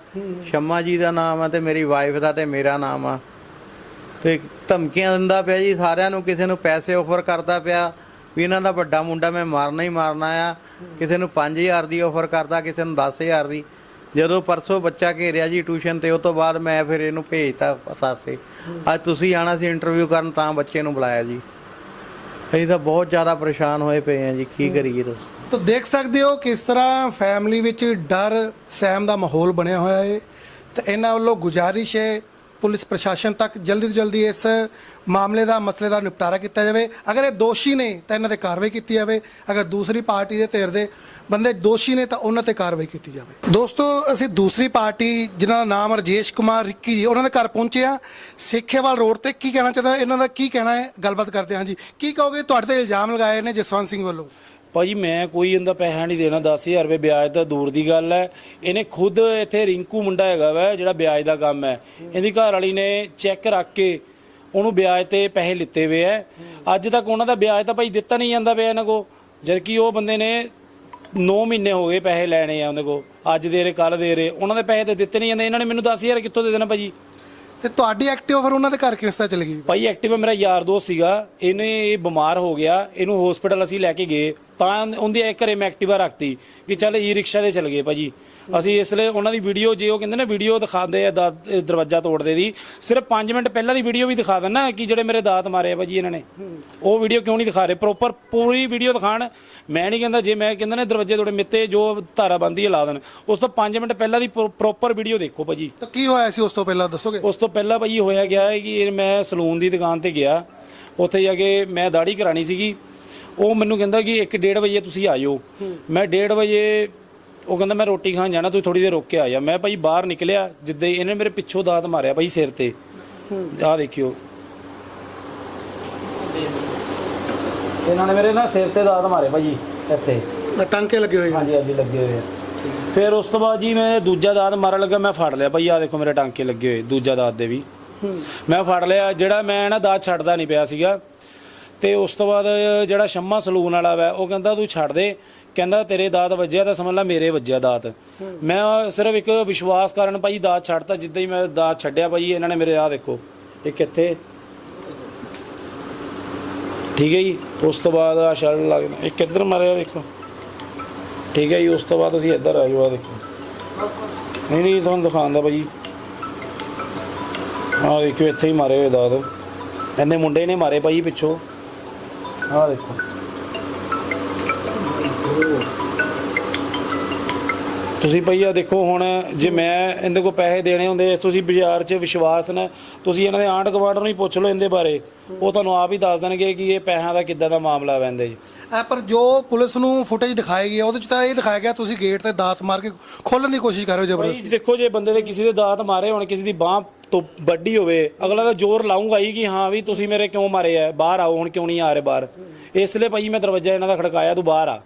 ਸ਼ੰਮਾ ਜੀ ਦਾ ਨਾਮ ਆ ਤੇ ਮੇਰੀ ਵਾਈਫ ਦਾ ਤੇ ਮੇਰਾ ਨਾਮ ਆ। ਤੇ ਧਮਕੀਆਂ ਦਿੰਦਾ ਪਿਆ ਜੀ, ਸਾਰਿਆਂ ਨੂੰ ਕਿਸੇ ਨੂੰ ਪੈਸੇ ਆਫਰ ਕਰਦਾ ਪਿਆ ਵੀ ਇਹਨਾਂ ਦਾ ਵੱਡਾ ਮੁੰਡਾ ਮੈਂ ਮਾਰਨਾ ਹੀ ਮਾਰਨਾ ਆ। ਕਿਸੇ ਨੂੰ 5000 ਦੀ ਆਫਰ ਕਰਦਾ, ਕਿਸੇ ਨੂੰ 10000 ਦੀ। ਜਦੋਂ ਪਰਸੋਂ ਬੱਚਾ ਘੇਰਿਆ ਜੀ ਟਿਊਸ਼ਨ ਤੇ, ਉਹ ਤੋਂ ਬਾਅਦ ਮੈਂ ਫਿਰ ਇਹਨੂੰ ਭੇਜਤਾ ਸਾਸੇ ਅੱਜ ਤੁਸੀਂ ਆਣਾ ਸੀ ਇੰਟਰਵਿਊ ਕਰਨ ਤਾਂ ਬੱਚੇ ਨੂੰ ਬੁਲਾਇਆ ਜੀ। ਅਸੀਂ ਤਾਂ ਬਹੁਤ ਜ਼ਿਆਦਾ ਪਰੇਸ਼ਾਨ ਹੋਏ ਪਏ ਆ ਜੀ, ਕੀ ਕਰੀਏ ਦੱਸੋ। ਤਾਂ ਦੇਖ ਸਕਦੇ ਹੋ ਕਿਸ ਤਰ੍ਹਾਂ ਫੈਮਿਲੀ ਵਿੱਚ ਡਰ, ਸਹਿਮ ਦਾ ਮਾਹੌਲ ਬਣਿਆ ਹੋਇਆ ਹੈ ਤੇ ਇਹਨਾਂ ਵੱਲੋਂ ਗੁਜ਼ਾਰਿਸ਼ ਹੈ ਪੁਲਿਸ ਪ੍ਰਸ਼ਾਸਨ ਤੱਕ ਜਲਦੀ ਤੋਂ ਜਲਦੀ ਇਸ ਮਾਮਲੇ ਦਾ, ਮਸਲੇ ਦਾ ਨਿਪਟਾਰਾ ਕੀਤਾ ਜਾਵੇ। ਅਗਰ ਇਹ ਦੋਸ਼ੀ ਨੇ, ਤਾਂ ਇਹਨਾਂ ਤੇ ਕਾਰਵਾਈ ਕੀਤੀ ਜਾਵੇ। ਅਗਰ ਦੂਸਰੀ ਪਾਰਟੀ ਦੇ ਧਿਰ ਦੇ ਬੰਦੇ ਦੋਸ਼ੀ ਨੇ, ਤਾਂ ਉਹਨਾਂ ਤੇ ਕਾਰਵਾਈ ਕੀਤੀ ਜਾਵੇ। ਦੋਸਤੋ, ਅਸੀਂ ਦੂਸਰੀ ਪਾਰਟੀ ਜਿਨ੍ਹਾਂ ਦਾ ਨਾਮ ਰਜੇਸ਼ ਕੁਮਾਰ ਰਿੱਕੀ ਜੀ, ਉਹਨਾਂ ਦੇ ਘਰ ਪਹੁੰਚੇ ਆ ਸੇਖੇਵਾਲ ਰੋਡ ਤੇ ਕੀ ਕਹਿਣਾ ਚਾਹੁੰਦਾ ਇਹਨਾਂ ਦਾ ਕੀ ਕਹਿਣਾ ਹੈ? ਗੱਲਬਾਤ ਕਰਦੇ ਹਾਂ ਜੀ। ਕੀ ਕਹੋਗੇ? ਤੁਹਾਡੇ ਤੇ ਇਲਜ਼ਾਮ ਲਗਾਏ ਨੇ ਜਸਵੰਤ ਸਿੰਘ ਵੱਲੋਂ। ਭਾਜੀ ਮੈਂ ਕੋਈ ਇਹਦਾ ਪੈਸਾ ਨਹੀਂ ਦੇਣਾ 10000 ਰੁਪਏ ਵਿਆਜ ਤਾਂ ਦੂਰ ਦੀ ਗੱਲ ਹੈ। ਇਹਨੇ ਖੁਦ ਇੱਥੇ ਰਿੰਕੂ ਮੁੰਡਾ ਹੈਗਾ ਵਾ ਜਿਹੜਾ ਵਿਆਜ ਦਾ ਕੰਮ ਹੈ। ਇਹਦੀ ਘਰ ਵਾਲੀ ਨੇ ਚੈੱਕ ਰੱਖ ਕੇ ਉਹਨੂੰ ਵਿਆਜ ਤੇ ਪੈਸੇ ਲਿੱਤੇ ਹੋਏ ਐ ਅੱਜ ਤੱਕ ਉਹਨਾਂ ਦਾ ਵਿਆਜ ਤਾਂ ਭਾਈ ਦਿੱਤਾ ਨਹੀਂ ਜਾਂਦਾ ਪਿਆ ਇਹਨਾਂ ਕੋ ਜਦ ਕਿ ਉਹ ਬੰਦੇ ਨੇ 9 ਮਹੀਨੇ ਹੋ ਗਏ ਪੈਸੇ ਲੈਣੇ ਆ ਉਹਦੇ ਕੋ ਅੱਜ ਦੇ ਰਹੇ ਕੱਲ ਦੇ ਰਹੇ ਉਹਨਾਂ ਦੇ ਪੈਸੇ ਤੇ ਦਿੱਤੇ ਨਹੀਂ ਜਾਂਦੇ। ਇਹਨਾਂ ਨੇ ਮੈਨੂੰ 10000 ਕਿੱਥੋਂ ਦੇ ਦੇਣਾ ਭਾਜੀ? ਤੇ ਤੁਹਾਡੀ ਐਕਟਿਵ ਫਿਰ ਉਹਨਾਂ ਦੇ ਘਰ ਕਿਸ ਤਰ੍ਹਾਂ ਚਲੀ ਗਈ? ਭਾਈ ਐਕਟਿਵਾ ਮੇਰਾ ਯਾਰ ਦੋਸਤ ਸੀਗਾ। ਇਹਨੇ ਇਹ ਬਿਮਾਰ ਹੋ ਗਿਆ। ਇਹਨੂੰ ਹਸਪੀਟਲ ਅਸੀਂ ਲੈ ਕੇ ਗਏ। ਤਾਂ ਉਹਦੀ ਇਹ ਘਰੇ ਮੈਂ ਐਕਟਿਵਾ ਰੱਖਤੀ ਕਿ ਚੱਲ ਈ ਰਿਕਸ਼ਾ ਤੇ ਚਲ ਗਏ ਭਾਜੀ। ਅਸੀਂ ਇਸ ਲਈ ਉਹਨਾਂ ਦੀ ਵੀਡੀਓ ਜੇ ਉਹ ਕਹਿੰਦੇ ਨੇ ਵੀਡੀਓ ਦਿਖਾਉਂਦੇ ਆ ਦਾ- ਇਹ ਦਰਵਾਜ਼ਾ ਤੋੜਦੇ ਦੀ ਸਿਰਫ 5 ਮਿੰਟ ਪਹਿਲਾਂ ਦੀ ਵੀਡੀਓ ਵੀ ਦਿਖਾ ਦੇਣਾ ਕਿ ਜਿਹੜੇ ਮੇਰੇ ਦਾਤ ਮਾਰੇ ਆ ਭਾਜੀ ਇਹਨਾਂ ਨੇ। ਉਹ ਵੀਡੀਓ ਕਿਉਂ ਨਹੀਂ ਦਿਖਾ ਰਹੇ? ਪ੍ਰੋਪਰ ਪੂਰੀ ਵੀਡੀਓ ਦਿਖਾਣ ਮੈਂ ਨਹੀਂ ਕਹਿੰਦਾ ਜੇ ਮੈਂ ਕਹਿੰਦਾ ਨੇ ਦਰਵਾਜ਼ੇ ਤੋੜੇ ਮਿੱਤੇ ਜੋ ਧਾਰਾ ਬੰਦੀ ਲਾ ਦੇਣ। ਉਸ ਤੋਂ 5 ਮਿੰਟ ਪਹਿਲਾਂ ਦੀ ਪ੍ਰੋਪਰ ਵੀਡੀਓ ਦੇਖੋ ਭਾਜੀ। ਤਾਂ ਕੀ ਹੋਇਆ ਸੀ ਉਸ ਤੋਂ ਪਹਿਲਾਂ ਦੱਸੋਗੇ? ਉਸ ਤੋਂ ਪਹਿਲਾਂ ਭਾਈ ਹੋਇਆ ਗਿਆ ਹੈ ਕਿ ਮੈਂ ਸਲੂਨ ਦੀ ਦੁਕਾਨ ਤੇ ਗਿਆ। ਉੱਥੇ ਜਾ ਕੇ ਮੈਂ ਦਾੜੀ ਕਰਾਣੀ ਸੀਗੀ। ਉਹ ਮੈਨੂੰ ਕਹਿੰਦਾ ਕਿ 1:30 ਵਜੇ ਤੁਸੀਂ ਆ ਜਾਓ ਮੈਂ 1:30 ਵਜੇ ਉਹ ਕਹਿੰਦਾ ਮੈਂ ਰੋਟੀ ਖਾਣ ਜਾਣਾ ਤੂੰ ਥੋੜੀ ਦੇਰ ਰੁਕ ਕੇ ਆ ਜਾ। ਮੈਂ ਭਾਈ ਬਾਹਰ ਨਿਕਲਿਆ ਜਿੱਦਾਂ ਹੀ ਇਹਨੇ ਮੇਰੇ ਪਿੱਛੋਂ ਦਾਤ ਮਾਰਿਆ ਭਾਈ ਸਿਰ ਤੇ। ਆਹ ਦੇਖਿਓ। ਇਹਨਾਂ ਨੇ ਮੇਰੇ ਨਾ ਸਿਰ ਤੇ ਦਾਤ ਮਾਰੇ ਭਾਜੀ ਇੱਥੇ। ਟਾਂਕੇ ਲੱਗੇ ਹੋਏ ਆ। ਹਾਂਜੀ ਹਾਂਜੀ ਲੱਗੇ ਹੋਏ ਆ। ਫਿਰ ਉਸ ਤੋਂ ਬਾਅਦ ਜੀ ਮੈਂ ਦੂਜਾ ਦਾਤ ਮਾਰਨ ਲੱਗਾ ਮੈਂ ਫੜ ਲਿਆ ਭਾਈ। ਆ ਦੇਖੋ ਮੇਰੇ ਟਾਂਕੇ ਲੱਗੇ ਹੋਏ ਦੂਜਾ ਦਾਤ ਦੇ ਵੀ। ਮੈਂ ਫੜ ਲਿਆ ਜਿਹੜਾ ਮੈਂ ਨਾ ਦਾਤ ਛੱਡਦਾ ਨਹੀਂ ਪਿਆ ਸੀਗਾ ਤੇ ਉਸ ਤੋਂ ਬਾਅਦ ਜਿਹੜਾ ਸ਼ੰਮਾ ਸਲੂਨ ਵਾਲਾ ਵਾ, ਉਹ ਕਹਿੰਦਾ ਤੂੰ ਛੱਡ ਦੇ। ਕਹਿੰਦਾ ਤੇਰੇ ਦਾਤ ਵੱਜਿਆ ਤਾਂ ਸਮਝ ਲੈ ਮੇਰੇ ਵੱਜਿਆ ਦਾਤ। ਮੈਂ ਸਿਰਫ ਇੱਕ ਵਿਸ਼ਵਾਸ ਕਾਰਨ ਭਾਈ ਦਾਤ ਛੱਡਤਾ, ਜਿੱਦਾਂ ਹੀ ਮੈਂ ਦਾਤ ਛੱਡਿਆ ਭਾਈ, ਇਹਨਾਂ ਨੇ ਮੇਰੇ ਆ ਦੇਖੋ, ਇਹ ਕਿੱਥੇ? ਠੀਕ ਹੈ ਜੀ, ਉਸ ਤੋਂ ਬਾਅਦ ਆ ਸ਼ਰਟ ਲੱਗ ਇਹ ਕਿੱਧਰ ਮਾਰਿਆ ਦੇਖੋ। ਠੀਕ ਹੈ ਜੀ, ਉਸ ਤੋਂ ਬਾਅਦ ਤੁਸੀਂ ਇੱਧਰ ਆ ਜਾਓ ਆ ਦੇਖੋ। ਨਹੀਂ ਨਹੀਂ, ਤੁਹਾਨੂੰ ਦਿਖਾਉਂਦਾ ਭਾਈ। ਆਹ ਦੇਖੋ ਇੱਥੇ ਹੀ ਮਾਰੇ ਹੋਏ ਦਾਤ। ਇਹਨੇ ਮੁੰਡੇ ਨੇ ਮਾਰੇ ਭਾਈ ਪਿੱਛੋਂ। ਆਹ ਦੇਖੋ। ਤੁਸੀਂ ਭਈਆ ਦੇਖੋ ਹੁਣ ਜੇ ਮੈਂ ਇਹਦੇ ਕੋ ਪੈਸੇ ਦੇਣੇ ਹੁੰਦੇ ਤੁਸੀਂ ਬਾਜ਼ਾਰ 'ਚ ਵਿਸ਼ਵਾਸ ਨਾ ਤੁਸੀਂ ਇਹਨਾਂ ਦੇ ਆਂਢ ਗੁਆਂਢ ਨੂੰ ਹੀ ਪੁੱਛ ਲਓ ਇਹਦੇ ਬਾਰੇ। ਉਹ ਤੁਹਾਨੂੰ ਆਪ ਹੀ ਦੱਸ ਦੇਣਗੇ ਕਿ ਇਹ ਪੈਸਿਆਂ ਦਾ ਕਿੱਦਾਂ ਦਾ ਮਾਮਲਾ ਵੈਂਦੇ ਜੀ। ਐ ਪਰ ਜੋ ਪੁਲਿਸ ਨੂੰ ਫੁਟੇਜ ਦਿਖਾਈ ਗਈ ਹੈ, ਉਹਦੇ ਚ ਤਾਂ ਇਹ ਦਿਖਾਇਆ ਗਿਆ ਤੁਸੀਂ ਗੇਟ ਤੇ ਦਾਤ ਮਾਰ ਕੇ ਖੋਲਣ ਦੀ ਕੋਸ਼ਿਸ਼ ਕਰ ਰਹੇ ਹੋ ਭਾਈ ਜ਼ਬਰਦਸਤੀ। ਦੇਖੋ ਜੇ ਬੰਦੇ ਦੇ ਕਿਸੇ ਦੇ ਦਾਤ ਮਾਰੇ ਹੋਣ ਕਿਸੇ ਦੀ ਬਾਹ ਤੋਂ ਵੱਡੀ ਹੋਵੇ ਅਗਲਾ ਤਾਂ ਜ਼ੋਰ ਲਾਊਗਾ ਹੀ ਕਿ ਹਾਂ ਵੀ ਤੁਸੀਂ ਮੇਰੇ ਕਿਉਂ ਮਾਰੇ ਆ ਬਾਹਰ ਆਓ ਹੁਣ ਕਿਉਂ ਨਹੀਂ ਆ ਰਹੇ ਬਾਹਰ? ਇਸ ਲਈ ਭਾਈ ਮੈਂ ਦਰਵਾਜ਼ਾ ਇਹਨਾਂ ਦਾ ਖੜਕਾਇਆ ਤੂੰ ਬਾਹਰ ਆ।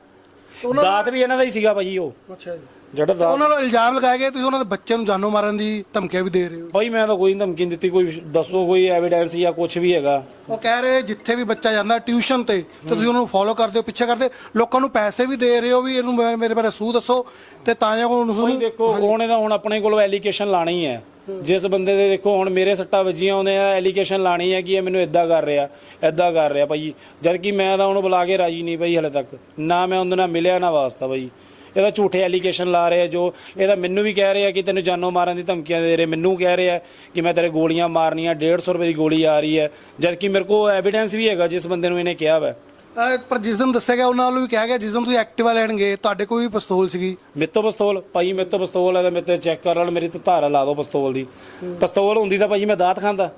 ਦਾਤ ਵੀ ਇਹਨਾਂ ਦਾ ਹੀ ਸੀਗਾ ਭਾਈ ਉਹ। ਅੱਛਾ ਜੀ। ਜਿਹੜਾ ਦਾਤ ਉਹਨਾਂ ਨੂੰ ਇਲਜ਼ਾਮ ਲਗਾਏ ਗਏ ਤੁਸੀਂ ਉਹਨਾਂ ਦੇ ਬੱਚੇ ਨੂੰ ਜਾਨੋਂ ਮਾਰਨ ਦੀ ਧਮਕੀਆਂ ਵੀ ਦੇ ਰਹੇ ਹੋ। ਭਾਈ ਮੈਂ ਤਾਂ ਕੋਈ ਧਮਕੀ ਨਹੀਂ ਦਿੱਤੀ ਕੋਈ ਦੱਸੋ ਕੋਈ ਐਵੀਡੈਂਸ ਜਾਂ ਕੁਝ ਵੀ ਹੈਗਾ। ਉਹ ਕਹਿ ਰਹੇ ਜਿੱਥੇ ਵੀ ਬੱਚਾ ਜਾਂਦਾ ਟਿਊਸ਼ਨ ਤੇ ਤੇ ਤੁਸੀਂ ਉਹਨੂੰ ਫੋਲੋ ਕਰਦੇ ਹੋ ਪਿੱਛੇ ਕਰਦੇ ਲੋਕਾਂ ਨੂੰ ਪੈਸੇ ਵੀ ਦੇ ਰਹੇ ਹੋ ਵੀ ਇਹਨੂੰ ਮੇਰੇ- ਬਾਰੇ ਸੂ ਦੱਸੋ ਤੇ ਤਾਂ ਜੋ ਉਹਨੂੰ ਭਾਈ ਦੇਖੋ ਉਹਨੇ ਤਾਂ ਹੁਣ ਆਪਣੇ ਕੋਲ ਐਲੀਗੇਸ਼ਨ ਲਾਣੀ ਹੈ ਜਿਸ ਬੰਦੇ ਦੇ ਦੇਖੋ ਹੁਣ ਮੇਰੇ ਸੱਟਾਂ ਵੱਜੀਆਂ, ਉਹਨੇ ਐਲੀਗੇਸ਼ਨ ਲਾਣੀ ਹੈ ਕਿ ਇਹ ਮੈਨੂੰ ਇਦਾਂ ਕਰ ਰਿਹਾ ਇਦਾਂ ਕਰ ਰਿਹਾ ਭਾਈ। ਜਦ ਕਿ ਮੈਂ ਤਾਂ ਉਹਨੂੰ ਬੁਲਾ ਕੇ ਰਾਜੀ ਨਹੀਂ ਭਾਈ ਹਲੇ ਤੱਕ। ਨਾ ਮੈਂ ਉਹਦੇ ਨਾਲ ਮਿਲਿਆ, ਨਾ ਵਾਸਤਾ ਭਾਈ। ਇਹਦਾ ਝੂਠੇ ਐਲੀਗੇਸ਼ਨ ਲਾ ਰਿਹਾ ਜੋ, ਇਹਦਾ ਮੈਨੂੰ ਵੀ ਕਹਿ ਰਿਹਾ ਕਿ ਤੈਨੂੰ ਜਾਨੋਂ ਮਾਰਨ ਦੀ ਧਮਕੀਆਂ ਦੇ ਰਹੇ, ਮੈਨੂੰ ਕਹਿ ਰਿਹਾ ਕਿ ਮੈਂ ਤੇਰੇ ਗੋਲੀਆਂ ਮਾਰਨੀਆਂ 150 ਰੁਪਏ ਦੀ ਗੋਲੀ ਆ ਰਹੀ ਹੈ। ਜਦ ਕਿ ਮੇਰੇ ਕੋਲ ਐਵੀਡੈਂਸ ਵੀ ਹੈਗਾ, ਜਿਸ ਬੰਦੇ ਨੂੰ ਇਹਨੇ ਕਿਹਾ ਵਾ। ਅਹ ਪਰ ਜਿਸ ਦਿਨ ਦੱਸਿਆ ਗਿਆ, ਉਹਨਾਂ ਵੱਲੋਂ ਵੀ ਕਿਹਾ ਗਿਆ, ਜਿਸ ਦਿਨ ਤੁਸੀਂ ਐਕਟਿਵਾ ਲੈਣ ਗਏ ਤੁਹਾਡੇ ਕੋਲ ਵੀ ਪਿਸਤੌਲ ਸੀਗੀ। ਮੇਰੇ ਤੋਂ ਪਿਸਤੌਲ, ਭਾਈ ਮੇਰੇ ਤੋਂ ਪਿਸਤੌਲ ਹੈ ਤਾਂ ਮੇਰੇ ਤੇ ਚੈੱਕ ਕਰ ਲੈਣ, ਮੇਰੀ ਤੇ ਧਾਰਾ ਲਾ ਦਿਓ ਪਿਸਤੌਲ ਦੀ। ਪਿਸਤੌਲ ਹੁੰਦੀ ਤਾਂ ਭਾਈ ਮੈਂ ਦਾਤ ਖਾਂਦਾ।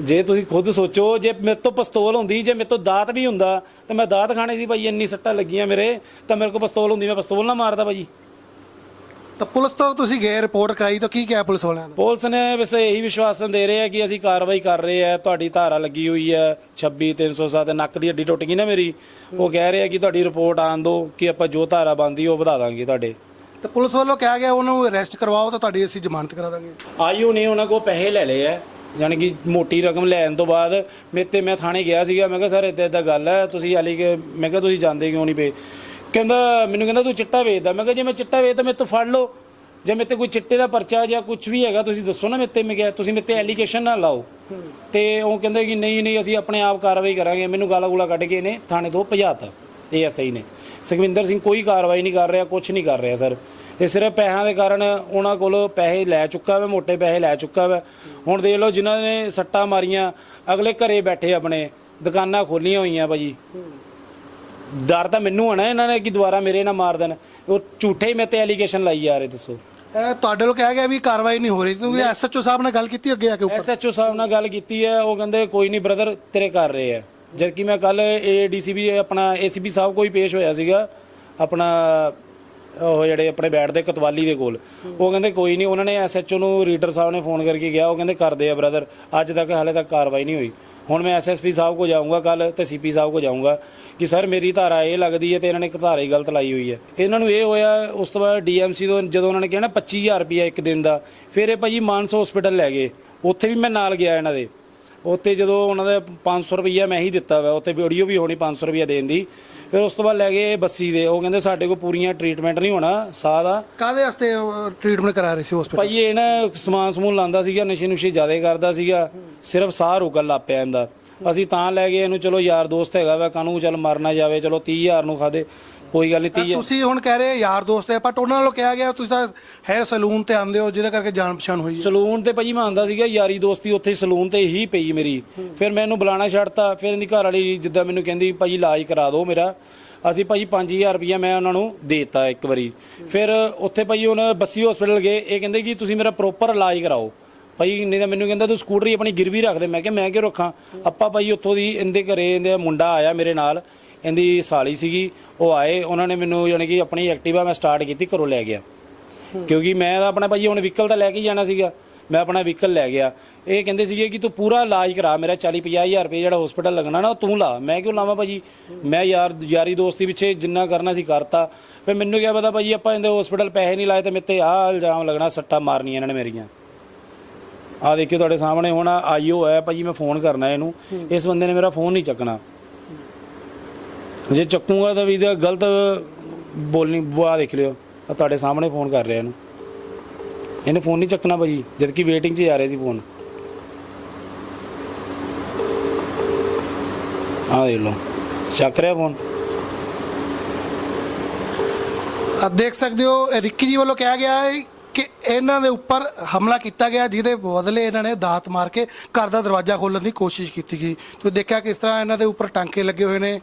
ਜੇ ਤੁਸੀਂ ਖੁਦ ਸੋਚੋ, ਜੇ ਮੇਰੇ ਤੋਂ ਪਿਸਤੌਲ ਹੁੰਦੀ, ਜੇ ਮੇਰੇ ਤੋਂ ਦਾਤ ਵੀ ਹੁੰਦਾ, ਤਾਂ ਮੈਂ ਦਾਤ ਖਾਣੇ ਸੀ ਭਾਈ, ਇੰਨੀ ਸੱਟਾਂ ਲੱਗੀਆਂ ਮੇਰੇ, ਤਾਂ ਮੇਰੇ ਕੋਲ ਪਿਸਤੌਲ ਹੁੰਦੀ, ਮੈਂ ਪਿਸਤੌਲ ਨਾ ਮਾਰਦਾ ਭਾਜੀ ਤਾਂ ਪੁਲਿਸ ਤੋਂ ਤੁਸੀਂ ਗਏ ਰਿਪੋਰਟ ਕਰਾਈ ਤਾਂ ਕੀ ਕਿਹਾ ਪੁਲਿਸ ਵਾਲਿਆਂ ਨੇ? ਪੁਲਿਸ ਨੇ ਵੈਸੇ ਇਹੀ ਵਿਸ਼ਵਾਸਨ ਦੇ ਰਹੇ ਆ ਕਿ ਅਸੀਂ ਕਾਰਵਾਈ ਕਰ ਰਹੇ ਆ ਤੁਹਾਡੀ ਧਾਰਾ ਲੱਗੀ ਹੋਈ ਹੈ 26 307 ਨੱਕ ਦੀ ਹੱਡੀ ਟੁੱਟ ਗਈ ਨਾ ਮੇਰੀ ਉਹ ਕਹਿ ਰਹੇ ਆ ਕਿ ਤੁਹਾਡੀ ਰਿਪੋਰਟ ਆਣ ਦਿਓ ਕਿ ਆਪਾਂ ਜੋ ਧਾਰਾ ਬੰਦੀ ਉਹ ਵਧਾ ਦਾਂਗੇ ਤੁਹਾਡੇ। ਤਾਂ ਪੁਲਿਸ ਵੱਲੋਂ ਕਿਹਾ ਗਿਆ ਉਹਨਾਂ ਅਰੈਸਟ ਕਰਵਾਓ ਤਾਂ ਤੁਹਾਡੀ ਅਸੀਂ ਜ਼ਮਾਨਤ ਕਰਾ ਦਾਂਗੇ। ਆਈਓ ਨੇ ਉਹਨਾਂ ਕੋਲ ਪੈਸੇ ਲੈ ਲਏ ਆ ਯਾਨੀ ਕਿ ਮੋਟੀ ਰਕਮ ਲੈਣ ਤੋਂ ਬਾਅਦ ਮੇਰੇ ਤੇ ਮੈਂ ਥਾਣੇ ਗਿਆ ਸੀਗਾ ਮੈਂ ਕਿਹਾ ਸਰ ਇੱਦਾਂ ਇੱਦਾਂ ਗੱਲ ਹੈ ਤੁਸੀਂ ਹਾਲੀ ਕਿ ਮੈਂ ਕਿਹਾ ਤੁਸੀਂ ਜਾਂਦੇ ਕਿਉਂ ਨਹੀਂ ਪਏ? ਕਹਿੰਦਾ, ਮੈਨੂੰ ਕਹਿੰਦਾ ਤੂੰ ਚਿੱਟਾ ਵੇਚਦਾ। ਮੈਂ ਕਿਹਾ, ਜੇ ਮੈਂ ਚਿੱਟਾ ਵੇਚਦਾ, ਮੇਰੇ ਤੋਂ ਫੜ ਲਓ। ਜੇ ਮੇਰੇ ਤੇ ਕੋਈ ਚਿੱਟੇ ਦਾ ਪਰਚਾ ਜਾਂ ਕੁਝ ਵੀ ਹੈਗਾ, ਤੁਸੀਂ ਦੱਸੋ ਨਾ ਮੇਰੇ ਤੇ ਮੈਂ ਕਿਹਾ, ਤੁਸੀਂ ਮੇਰੇ ਤੇ ਐਲੀਗੇਸ਼ਨ ਨਾ ਲਾਓ। ਤੇ ਉਹ ਕਹਿੰਦੇ ਕਿ ਨਹੀਂ ਨਹੀਂ, ਅਸੀਂ ਆਪਣੇ ਆਪ ਕਾਰਵਾਈ ਕਰਾਂਗੇ। ਮੈਨੂੰ ਗਾਲਾ ਗੂਲਾ ਕੱਢ ਕੇ ਇਹਨੇ ਥਾਣੇ ਤੋਂ ਭਜਾਤਾ ਏਐਸਆਈ ਨੇ। ਸੁਖਵਿੰਦਰ ਸਿੰਘ ਕੋਈ ਕਾਰਵਾਈ ਨਹੀਂ ਕਰ ਰਿਹਾ ਕੁਝ ਨਹੀਂ ਕਰ ਰਿਹਾ, ਸਰ। ਇਹ ਸਿਰਫ ਪੈਸਿਆਂ ਦੇ ਕਾਰਨ ਉਹਨਾਂ ਕੋਲ ਪੈਸੇ ਲੈ ਚੁੱਕਾ ਵਾ, ਮੋٹے ਪੈਸੇ ਲੈ ਚੁੱਕਾ ਵਾ। ਹੁਣ ਦੇਖ ਲਓ, ਜਿਨ੍ਹਾਂ ਨੇ ਸੱਟਾਂ ਮਾਰੀਆਂ, ਅਗਲੇ ਘਰੇ ਬੈਠੇ ਆਪਣੇ, ਦੁਕਾਨਾਂ ਖੋਲੀਆਂ ਹੋਈਆਂ ਭਾਜੀ। ਡਰ ਤਾਂ ਮੈਨੂੰ ਹੋਣਾ ਇਹਨਾਂ ਨੇ ਕਿ ਦੁਬਾਰਾ ਮੇਰੇ ਨਾਲ ਮਾਰ ਦੇਣ। ਉਹ ਝੂਠੇ ਹੀ ਮੇਰੇ ਤੇ ਐਲੀਗੇਸ਼ਨ ਲਾਈ ਜਾ ਰਹੇ ਦੱਸੋ। ਇਹ ਤੁਹਾਡੇ ਲੋਕ ਕਹਿ ਗਿਆ ਵੀ ਕਾਰਵਾਈ ਨਹੀਂ ਹੋ ਰਹੀ ਤੁਸੀਂ ਐਸਐਚਓ ਸਾਹਿਬ ਨਾਲ ਗੱਲ ਕੀਤੀ ਅੱਗੇ ਆ ਕੇ ਉੱਪਰ। ਐਸਐਚਓ ਸਾਹਿਬ ਨਾਲ ਗੱਲ ਕੀਤੀ ਹੈ ਉਹ ਕਹਿੰਦੇ ਕੋਈ ਨਹੀਂ ਬ੍ਰਦਰ ਤੇਰੇ ਕਰ ਰਹੇ ਆ। ਜਦ ਕਿ ਮੈਂ ਕੱਲ ਏਡੀਸੀਬੀ ਆਪਣਾ ਏਸੀਬੀ ਸਾਹਿਬ ਕੋਈ ਪੇਸ਼ ਹੋਇਆ ਸੀਗਾ ਆਪਣਾ ਉਹ ਜਿਹੜੇ ਆਪਣੇ ਬੈਠਦੇ ਕਤਵਾਲੀ ਦੇ ਕੋਲ, ਉਹ ਕਹਿੰਦੇ ਕੋਈ ਨਹੀਂ, ਉਹਨਾਂ ਨੇ ਐਸਐਚਓ ਨੂੰ ਰੀਡਰ ਸਾਹਿਬ ਨੇ ਫੋਨ ਕਰਕੇ ਗਿਆ ਉਹ ਕਹਿੰਦੇ ਕਰਦੇ ਆ ਬ੍ਰਦਰ ਅੱਜ ਤੱਕ ਹਾਲੇ ਤੱਕ ਕਾਰਵਾਈ ਨਹੀਂ ਹੋਈ। ਹੁਣ ਮੈਂ ਐਸਐਸਪੀ ਸਾਹਿਬ ਕੋ ਜਾਊਂਗਾ ਕੱਲ ਤੇ ਸੀਪੀ ਸਾਹਿਬ ਕੋ ਜਾਊਂਗਾ ਕਿ ਸਰ ਮੇਰੀ ਧਾਰਾ ਇਹ ਲੱਗਦੀ ਹੈ ਤੇ ਇਹਨਾਂ ਨੇ ਇੱਕ ਧਾਰਾ ਹੀ ਗਲਤ ਲਾਈ ਹੋਈ ਹੈ। ਇਹਨਾਂ ਨੂੰ ਇਹ ਹੋਇਆ, ਉਸ ਤੋਂ ਬਾਅਦ ਡੀਐਮਸੀ ਤੋਂ ਜਦੋਂ ਉਹਨਾਂ ਨੇ ਕਿਹਾ ਨਾ 25000 ਰੁਪਇਆ ਇੱਕ ਦਿਨ ਦਾ, ਫਿਰ ਇਹ ਭਾਜੀ ਮਾਨਸ ਹਸਪੀਟਲ ਲੈ ਗਏ। ਉੱਥੇ ਵੀ ਮੈਂ ਨਾਲ ਗਿਆ ਇਹਨਾਂ ਦੇ। ਉੱਥੇ ਜਦੋਂ ਉਹਨਾਂ ਦਾ 500 ਰੁਪਈਆ ਮੈਂ ਹੀ ਦਿੱਤਾ ਵਾ ਉੱਥੇ ਵੀਡੀਓ ਵੀ ਹੋਣੀ 500 ਰੁਪਈਆ ਦੇਣ ਦੀ। ਫਿਰ ਉਸ ਤੋਂ ਬਾਅਦ ਲੈ ਗਏ ਬੱਸੀ ਦੇ। ਉਹ ਕਹਿੰਦੇ ਸਾਡੇ ਕੋਲ ਪੂਰੀਆਂ ਟ੍ਰੀਟਮੈਂਟ ਨਹੀਂ ਹੋਣਾ ਸਾਹ ਦਾ। ਕਾਦੇ ਵਾਸਤੇ ਟ੍ਰੀਟਮੈਂਟ ਕਰਾ ਰਹੇ ਸੀ ਹਸਪੀਟਲ ਭਾਈ ਇਹ ਨਾ ਸਮਾਨ ਸਮੂਨ ਲਾਂਦਾ ਸੀਗਾ ਨਸ਼ੇ ਨੁਸ਼ੇ ਜ਼ਿਆਦਾ ਕਰਦਾ ਸੀਗਾ। ਸਿਰਫ ਸਾਹ ਰੁਕਣ ਲੱਗ ਪਿਆ ਇਹਦਾ। ਅਸੀਂ ਤਾਂ ਲੈ ਗਏ ਇਹਨੂੰ ਚਲੋ ਯਾਰ ਦੋਸਤ ਹੈਗਾ ਵਾ ਕਾਨੂੰ ਚੱਲ ਮਰ ਨਾ ਜਾਵੇ ਚਲੋ 30000 ਨੂੰ ਖਾਦੇ। ਕੋਈ ਗੱਲ ਨਹੀਂ 30000 ਤੁਸੀਂ ਹੁਣ ਕਹਿ ਰਹੇ ਯਾਰ ਦੋਸਤ ਹੈ ਬਟ ਉਹਨਾਂ ਨਾਲੋਂ ਕਿਹਾ ਗਿਆ ਤੁਸੀਂ ਤਾਂ ਹੈ ਸਲੂਨ ਤੇ ਆਉਂਦੇ ਹੋ ਜਿਹਦੇ ਕਰਕੇ ਜਾਣ ਪਛਾਣ ਹੋਈ ਹੈ। ਸਲੂਨ ਤੇ ਭਾਜੀ ਮੈਂ ਆਂਦਾ ਸੀਗਾ ਯਾਰੀ ਦੋਸਤੀ ਉੱਥੇ ਸਲੂਨ ਤੇ ਹੀ ਪਈ ਮੇਰੀ। ਫਿਰ ਮੈਂ ਇਹਨੂੰ ਬੁਲਾਣਾ ਛੱਡਤਾ ਫਿਰ ਇਹਦੀ ਘਰ ਵਾਲੀ ਜਿੱਦਾਂ ਮੈਨੂੰ ਕਹਿੰਦੀ ਭਾਜੀ ਇਲਾਜ ਕਰਾ ਦਿਓ ਮੇਰਾ। ਅਸੀਂ ਭਾਜੀ 5000 ਰੁਪਇਆ ਮੈਂ ਉਹਨਾਂ ਨੂੰ ਦੇਤਾ ਇੱਕ ਵਾਰੀ। ਫਿਰ ਉੱਥੇ ਭਾਜੀ ਹੁਣ ਬੱਸੀ ਹਸਪੀਟਲ ਗਏ ਇਹ ਕਹਿੰਦੇ ਕਿ ਤੁਸੀਂ ਮੇਰਾ ਪ੍ਰੋਪਰ ਇਲਾਜ ਕਰਾਓ। ਭਾਈ, ਨਹੀਂ ਤਾਂ ਮੈਨੂੰ ਕਹਿੰਦਾ ਤੂੰ ਸਕੂਟਰੀ ਆਪਣੀ ਗਿਰਵੀ ਰੱਖ ਦੇ। ਮੈਂ ਕਿਹਾ, ਮੈਂ ਕਿਉਂ ਰੱਖਾਂ? ਆਪਾਂ ਭਾਈ ਉੱਥੋਂ ਦੀ ਇਹਦੇ ਘਰੇ ਇਹਦੇ ਮੁੰਡਾ ਆਇਆ ਮੇਰੇ ਨਾਲ, ਇਹਦੀ ਸਾਲੀ ਸੀਗੀ, ਉਹ ਆਏ, ਉਹਨਾਂ ਨੇ ਮੈਨੂੰ ਯਾਨੀ ਕਿ ਆਪਣੀ ਐਕਟਿਵਾ ਮੈਂ ਸਟਾਰਟ ਕੀਤੀ, ਘਰੋਂ ਲੈ ਗਿਆ। ਕਿਉਂਕਿ ਮੈਂ ਤਾਂ ਆਪਣਾ ਭਾਜੀ ਹੁਣ ਵਹੀਕਲ ਤਾਂ ਲੈ ਕੇ ਹੀ ਜਾਣਾ ਸੀਗਾ। ਮੈਂ ਆਪਣਾ ਵਹੀਕਲ ਲੈ ਗਿਆ। ਇਹ ਕਹਿੰਦੇ ਸੀਗੇ ਕਿ ਤੂੰ ਪੂਰਾ ਇਲਾਜ ਕਰਾ, ਮੇਰਾ 40 ਹਜ਼ਾਰ ਰੁਪਏ ਜਿਹੜਾ ਹਸਪੀਟਲ ਲੱਗਣਾ ਨਾ, ਉਹ ਤੂੰ ਲਾ। ਮੈਂ ਕਿਉਂ ਲਾਵਾਂ ਭਾਜੀ ਮੈਂ ਯਾਰ, ਯਾਰੀ ਦੋਸਤੀ ਪਿੱਛੇ ਜਿੰਨਾ ਕਰਨਾ ਸੀ ਕਰਤਾ। ਫਿਰ ਮੈਨੂੰ ਕਿਹਾ ਪਤਾ ਭਾਜੀ ਆਪਾਂ ਇਹਦੇ ਹਸਪੀਟਲ ਪੈਸੇ ਨਹੀਂ ਲਾਏ ਤੇ ਮੇਰੇ ਤੇ ਆਹ ਇਲਜ਼ਾਮ ਲੱਗਣਾ, ਸੱਟਾਂ ਮਾਰਨੀਆਂ ਇਹਨਾਂ ਨੇ ਮੇਰੀਆਂ। ਆ ਦੇਖਿਓ ਤੁਹਾਡੇ ਸਾਹਮਣੇ ਹੁਣ ਆਈਓ ਹੈ ਭਾਜੀ ਮੈਂ ਫੋਨ ਕਰਨਾ ਇਹਨੂੰ। ਇਸ ਬੰਦੇ ਨੇ ਮੇਰਾ ਫੋਨ ਨਹੀਂ ਚੱਕਣਾ। ਜੇ ਚੱਕੂਗਾ ਤਾਂ ਵੀ ਇਹਦਾ ਗਲਤ ਬੋਲਣੀ ਬੁਆ ਦੇਖ ਲਿਓ। ਆ ਤੁਹਾਡੇ ਸਾਹਮਣੇ ਫੋਨ ਕਰ ਰਿਹਾ ਇਹਨੂੰ। ਇਹਨੇ ਫੋਨ ਨਹੀਂ ਚੱਕਣਾ ਭਾਜੀ ਜਦ ਕਿ ਵੇਟਿੰਗ 'ਚ ਜਾ ਰਿਹਾ ਸੀ ਫੋਨ। ਆ ਦੇਖ ਲਓ ਚੱਕ ਰਿਹਾ ਫੋਨ। ਆ ਦੇਖ ਸਕਦੇ ਹੋ ਰਿੱਕੀ ਜੀ ਵੱਲੋਂ ਕਿਹਾ ਗਿਆ ਹੈ ਕਿ ਇਹਨਾਂ ਦੇ ਉੱਪਰ ਹਮਲਾ ਕੀਤਾ ਗਿਆ ਜਿਹਦੇ ਬਦਲੇ ਇਹਨਾਂ ਨੇ ਦਾਤ ਮਾਰ ਕੇ ਘਰ ਦਾ ਦਰਵਾਜ਼ਾ ਖੋਲ੍ਹਣ ਦੀ ਕੋਸ਼ਿਸ਼ ਕੀਤੀ ਗਈ। ਤੁਸੀਂ ਦੇਖਿਆ ਕਿਸ ਤਰ੍ਹਾਂ ਇਹਨਾਂ ਦੇ ਉੱਪਰ ਟਾਂਕੇ ਲੱਗੇ ਹੋਏ ਨੇ।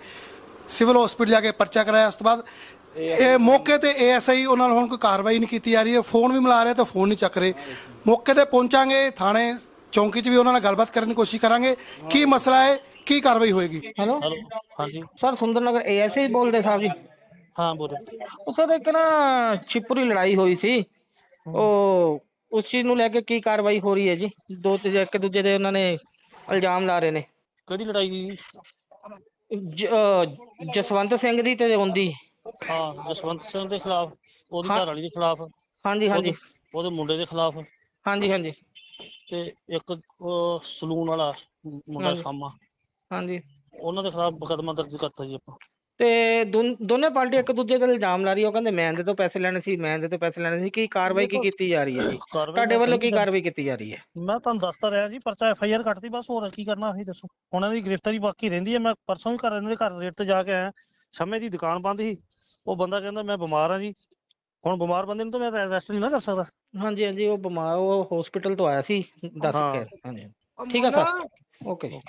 ਸਿਵਲ ਹਸਪੀਟਲ ਜਾ ਕੇ ਪਰਚਾ ਕਰਾਇਆ ਉਸ ਤੋਂ ਬਾਅਦ ਇਹ ਮੌਕੇ ਤੇ ਏਐਸਆਈ ਉਹਨਾਂ ਨਾਲ ਹੁਣ ਕੋਈ ਕਾਰਵਾਈ ਨਹੀਂ ਕੀਤੀ ਜਾ ਰਹੀ। ਹੈ ਫੋਨ ਵੀ ਮਿਲਾ ਰਹੇ ਤਾਂ ਫੋਨ ਨਹੀਂ ਚੱਕ ਰਹੇ। ਮੌਕੇ ਤੇ ਪਹੁੰਚਾਂਗੇ ਥਾਣੇ ਚੌਂਕੀ 'ਚ ਵੀ ਉਹਨਾਂ ਨਾਲ ਗੱਲਬਾਤ ਕਰਨ ਦੀ ਕੋਸ਼ਿਸ਼ ਕਰਾਂਗੇ। ਕੀ ਮਸਲਾ ਹੈ ਕੀ ਕਾਰਵਾਈ ਹੋਏਗੀ? ਹੈਲੋ ਹਾਂਜੀ। ਸਰ ਸੁੰਦਰਨਗਰ ਏਐਸਏ ਬੋਲਦੇ ਸਾਹਿਬ ਜੀ? ਹਾਂ ਬੋਲੋ। ਉਹ ਸਰ ਇੱਕ ਨਾ ਛਿਪਰੀ ਲੜਾਈ ਹੋਈ ਸੀ। ਉਹ ਉਸ ਚੀਜ਼ ਨੂੰ ਲੈ ਕੇ ਕੀ ਕਾਰਵਾਈ ਹੋ ਰਹੀ ਹੈ ਜੀ? ਦੋ ਤੇ ਇੱਕ ਦੂਜੇ ਦੇ ਉਹਨਾਂ ਨੇ ਇਲਜ਼ਾਮ ਲਾ ਰਹੇ ਨੇ। ਕਿਹੜੀ ਲੜਾਈ ਦੀ ਜ- ਅਹ ਜਸਵੰਤ ਸਿੰਘ ਦੀ ਤੇ ਉਹਦੀ। ਹਾਂ ਜਸਵੰਤ ਸਿੰਘ ਦੇ ਖਿਲਾਫ ਉਹਦੀ ਹਾਂ। ਘਰ ਵਾਲੀ ਦੇ ਖਿਲਾਫ। ਹਾਂਜੀ ਹਾਂਜੀ। ਉਹਦੇ- ਮੁੰਡੇ ਦੇ ਖਿਲਾਫ। ਹਾਂਜੀ ਹਾਂਜੀ। ਤੇ ਇੱਕ ਸਲੂਨ ਵਾਲਾ ਮੁੰਡਾ ਹਾਂਜੀ। ਸਾਮਾ। ਹਾਂਜੀ। ਉਹਨਾਂ ਦੇ ਖਿਲਾਫ ਮੁਕੱਦਮਾ ਦਰਜ ਕਰਤਾ ਜੀ ਆਪਾਂ। ਤੇ ਦੋਨ- ਦੋਨੇ ਪਾਰਟੀ ਇੱਕ ਦੂਜੇ ਦੇ ਇਲਜ਼ਾਮ ਲਾ ਰਹੀ ਉਹ ਕਹਿੰਦੇ ਮੈਂ ਇਹਦੇ ਤੋਂ ਪੈਸੇ ਲੈਣੇ ਸੀ ਮੈਂ ਇਹਦੇ ਤੋਂ ਪੈਸੇ ਲੈਣੇ ਸੀ। ਕੀ ਕਾਰਵਾਈ ਕੀ ਕੀਤੀ ਜਾ ਰਹੀ ਹੈ ਜੀ? ਤੁਹਾਡੇ ਵੱਲੋਂ ਕੀ ਤਾਂ- ਕਾਰਵਾਈ ਕੀਤੀ ਜਾ ਰਹੀ ਹੈ? ਮੈਂ ਤੁਹਾਨੂੰ ਦੱਸਦਾ ਰਿਹਾ ਜੀ ਪਰਚਾ ਐਫ ਆਈ ਆਰ ਕੱਟਦੀ ਬਸ ਹੋਰ ਕੀ ਕਰਨਾ ਅਸੀਂ ਦੱਸੋ। ਉਹਨਾਂ ਦੀ ਗ੍ਰਿਫਤਾਰੀ ਬਾਕੀ ਰਹਿੰਦੀ ਹੈ। ਮੈਂ ਪਰਸੋਂ ਵੀ ਘਰ ਇਹਨਾਂ ਦੇ ਘਰ ਰੇਟ ਤੇ ਜਾ ਕੇ ਆਇਆ। ਸ਼ਮੇ ਦੀ ਦੁਕਾਨ ਬੰਦ ਸੀ। ਉਹ ਬੰਦਾ ਕਹਿੰਦਾ ਮੈਂ ਬਿਮਾਰ ਹਾਂ ਜੀ। ਹੁਣ ਬਿਮਾਰ ਬੰਦੇ ਨੂੰ ਤਾਂ ਮੈਂ ਅਰੈਸਟ ਨਹੀਂ ਨਾ ਕਰ ਸਕਦਾ। ਹਾਂਜੀ ਹਾਂਜੀ ਉਹ ਬਿਮਾਰ ਉਹ ਹਸਪੀਟਲ ਤੋਂ ਆਇਆ ਸੀ। ਦੱਸ ਹਾਂ। ਕੇ ਹਾਂਜੀ। ਠੀਕ ਹੈ ਸਰ। ਓਕੇ ਜੀ।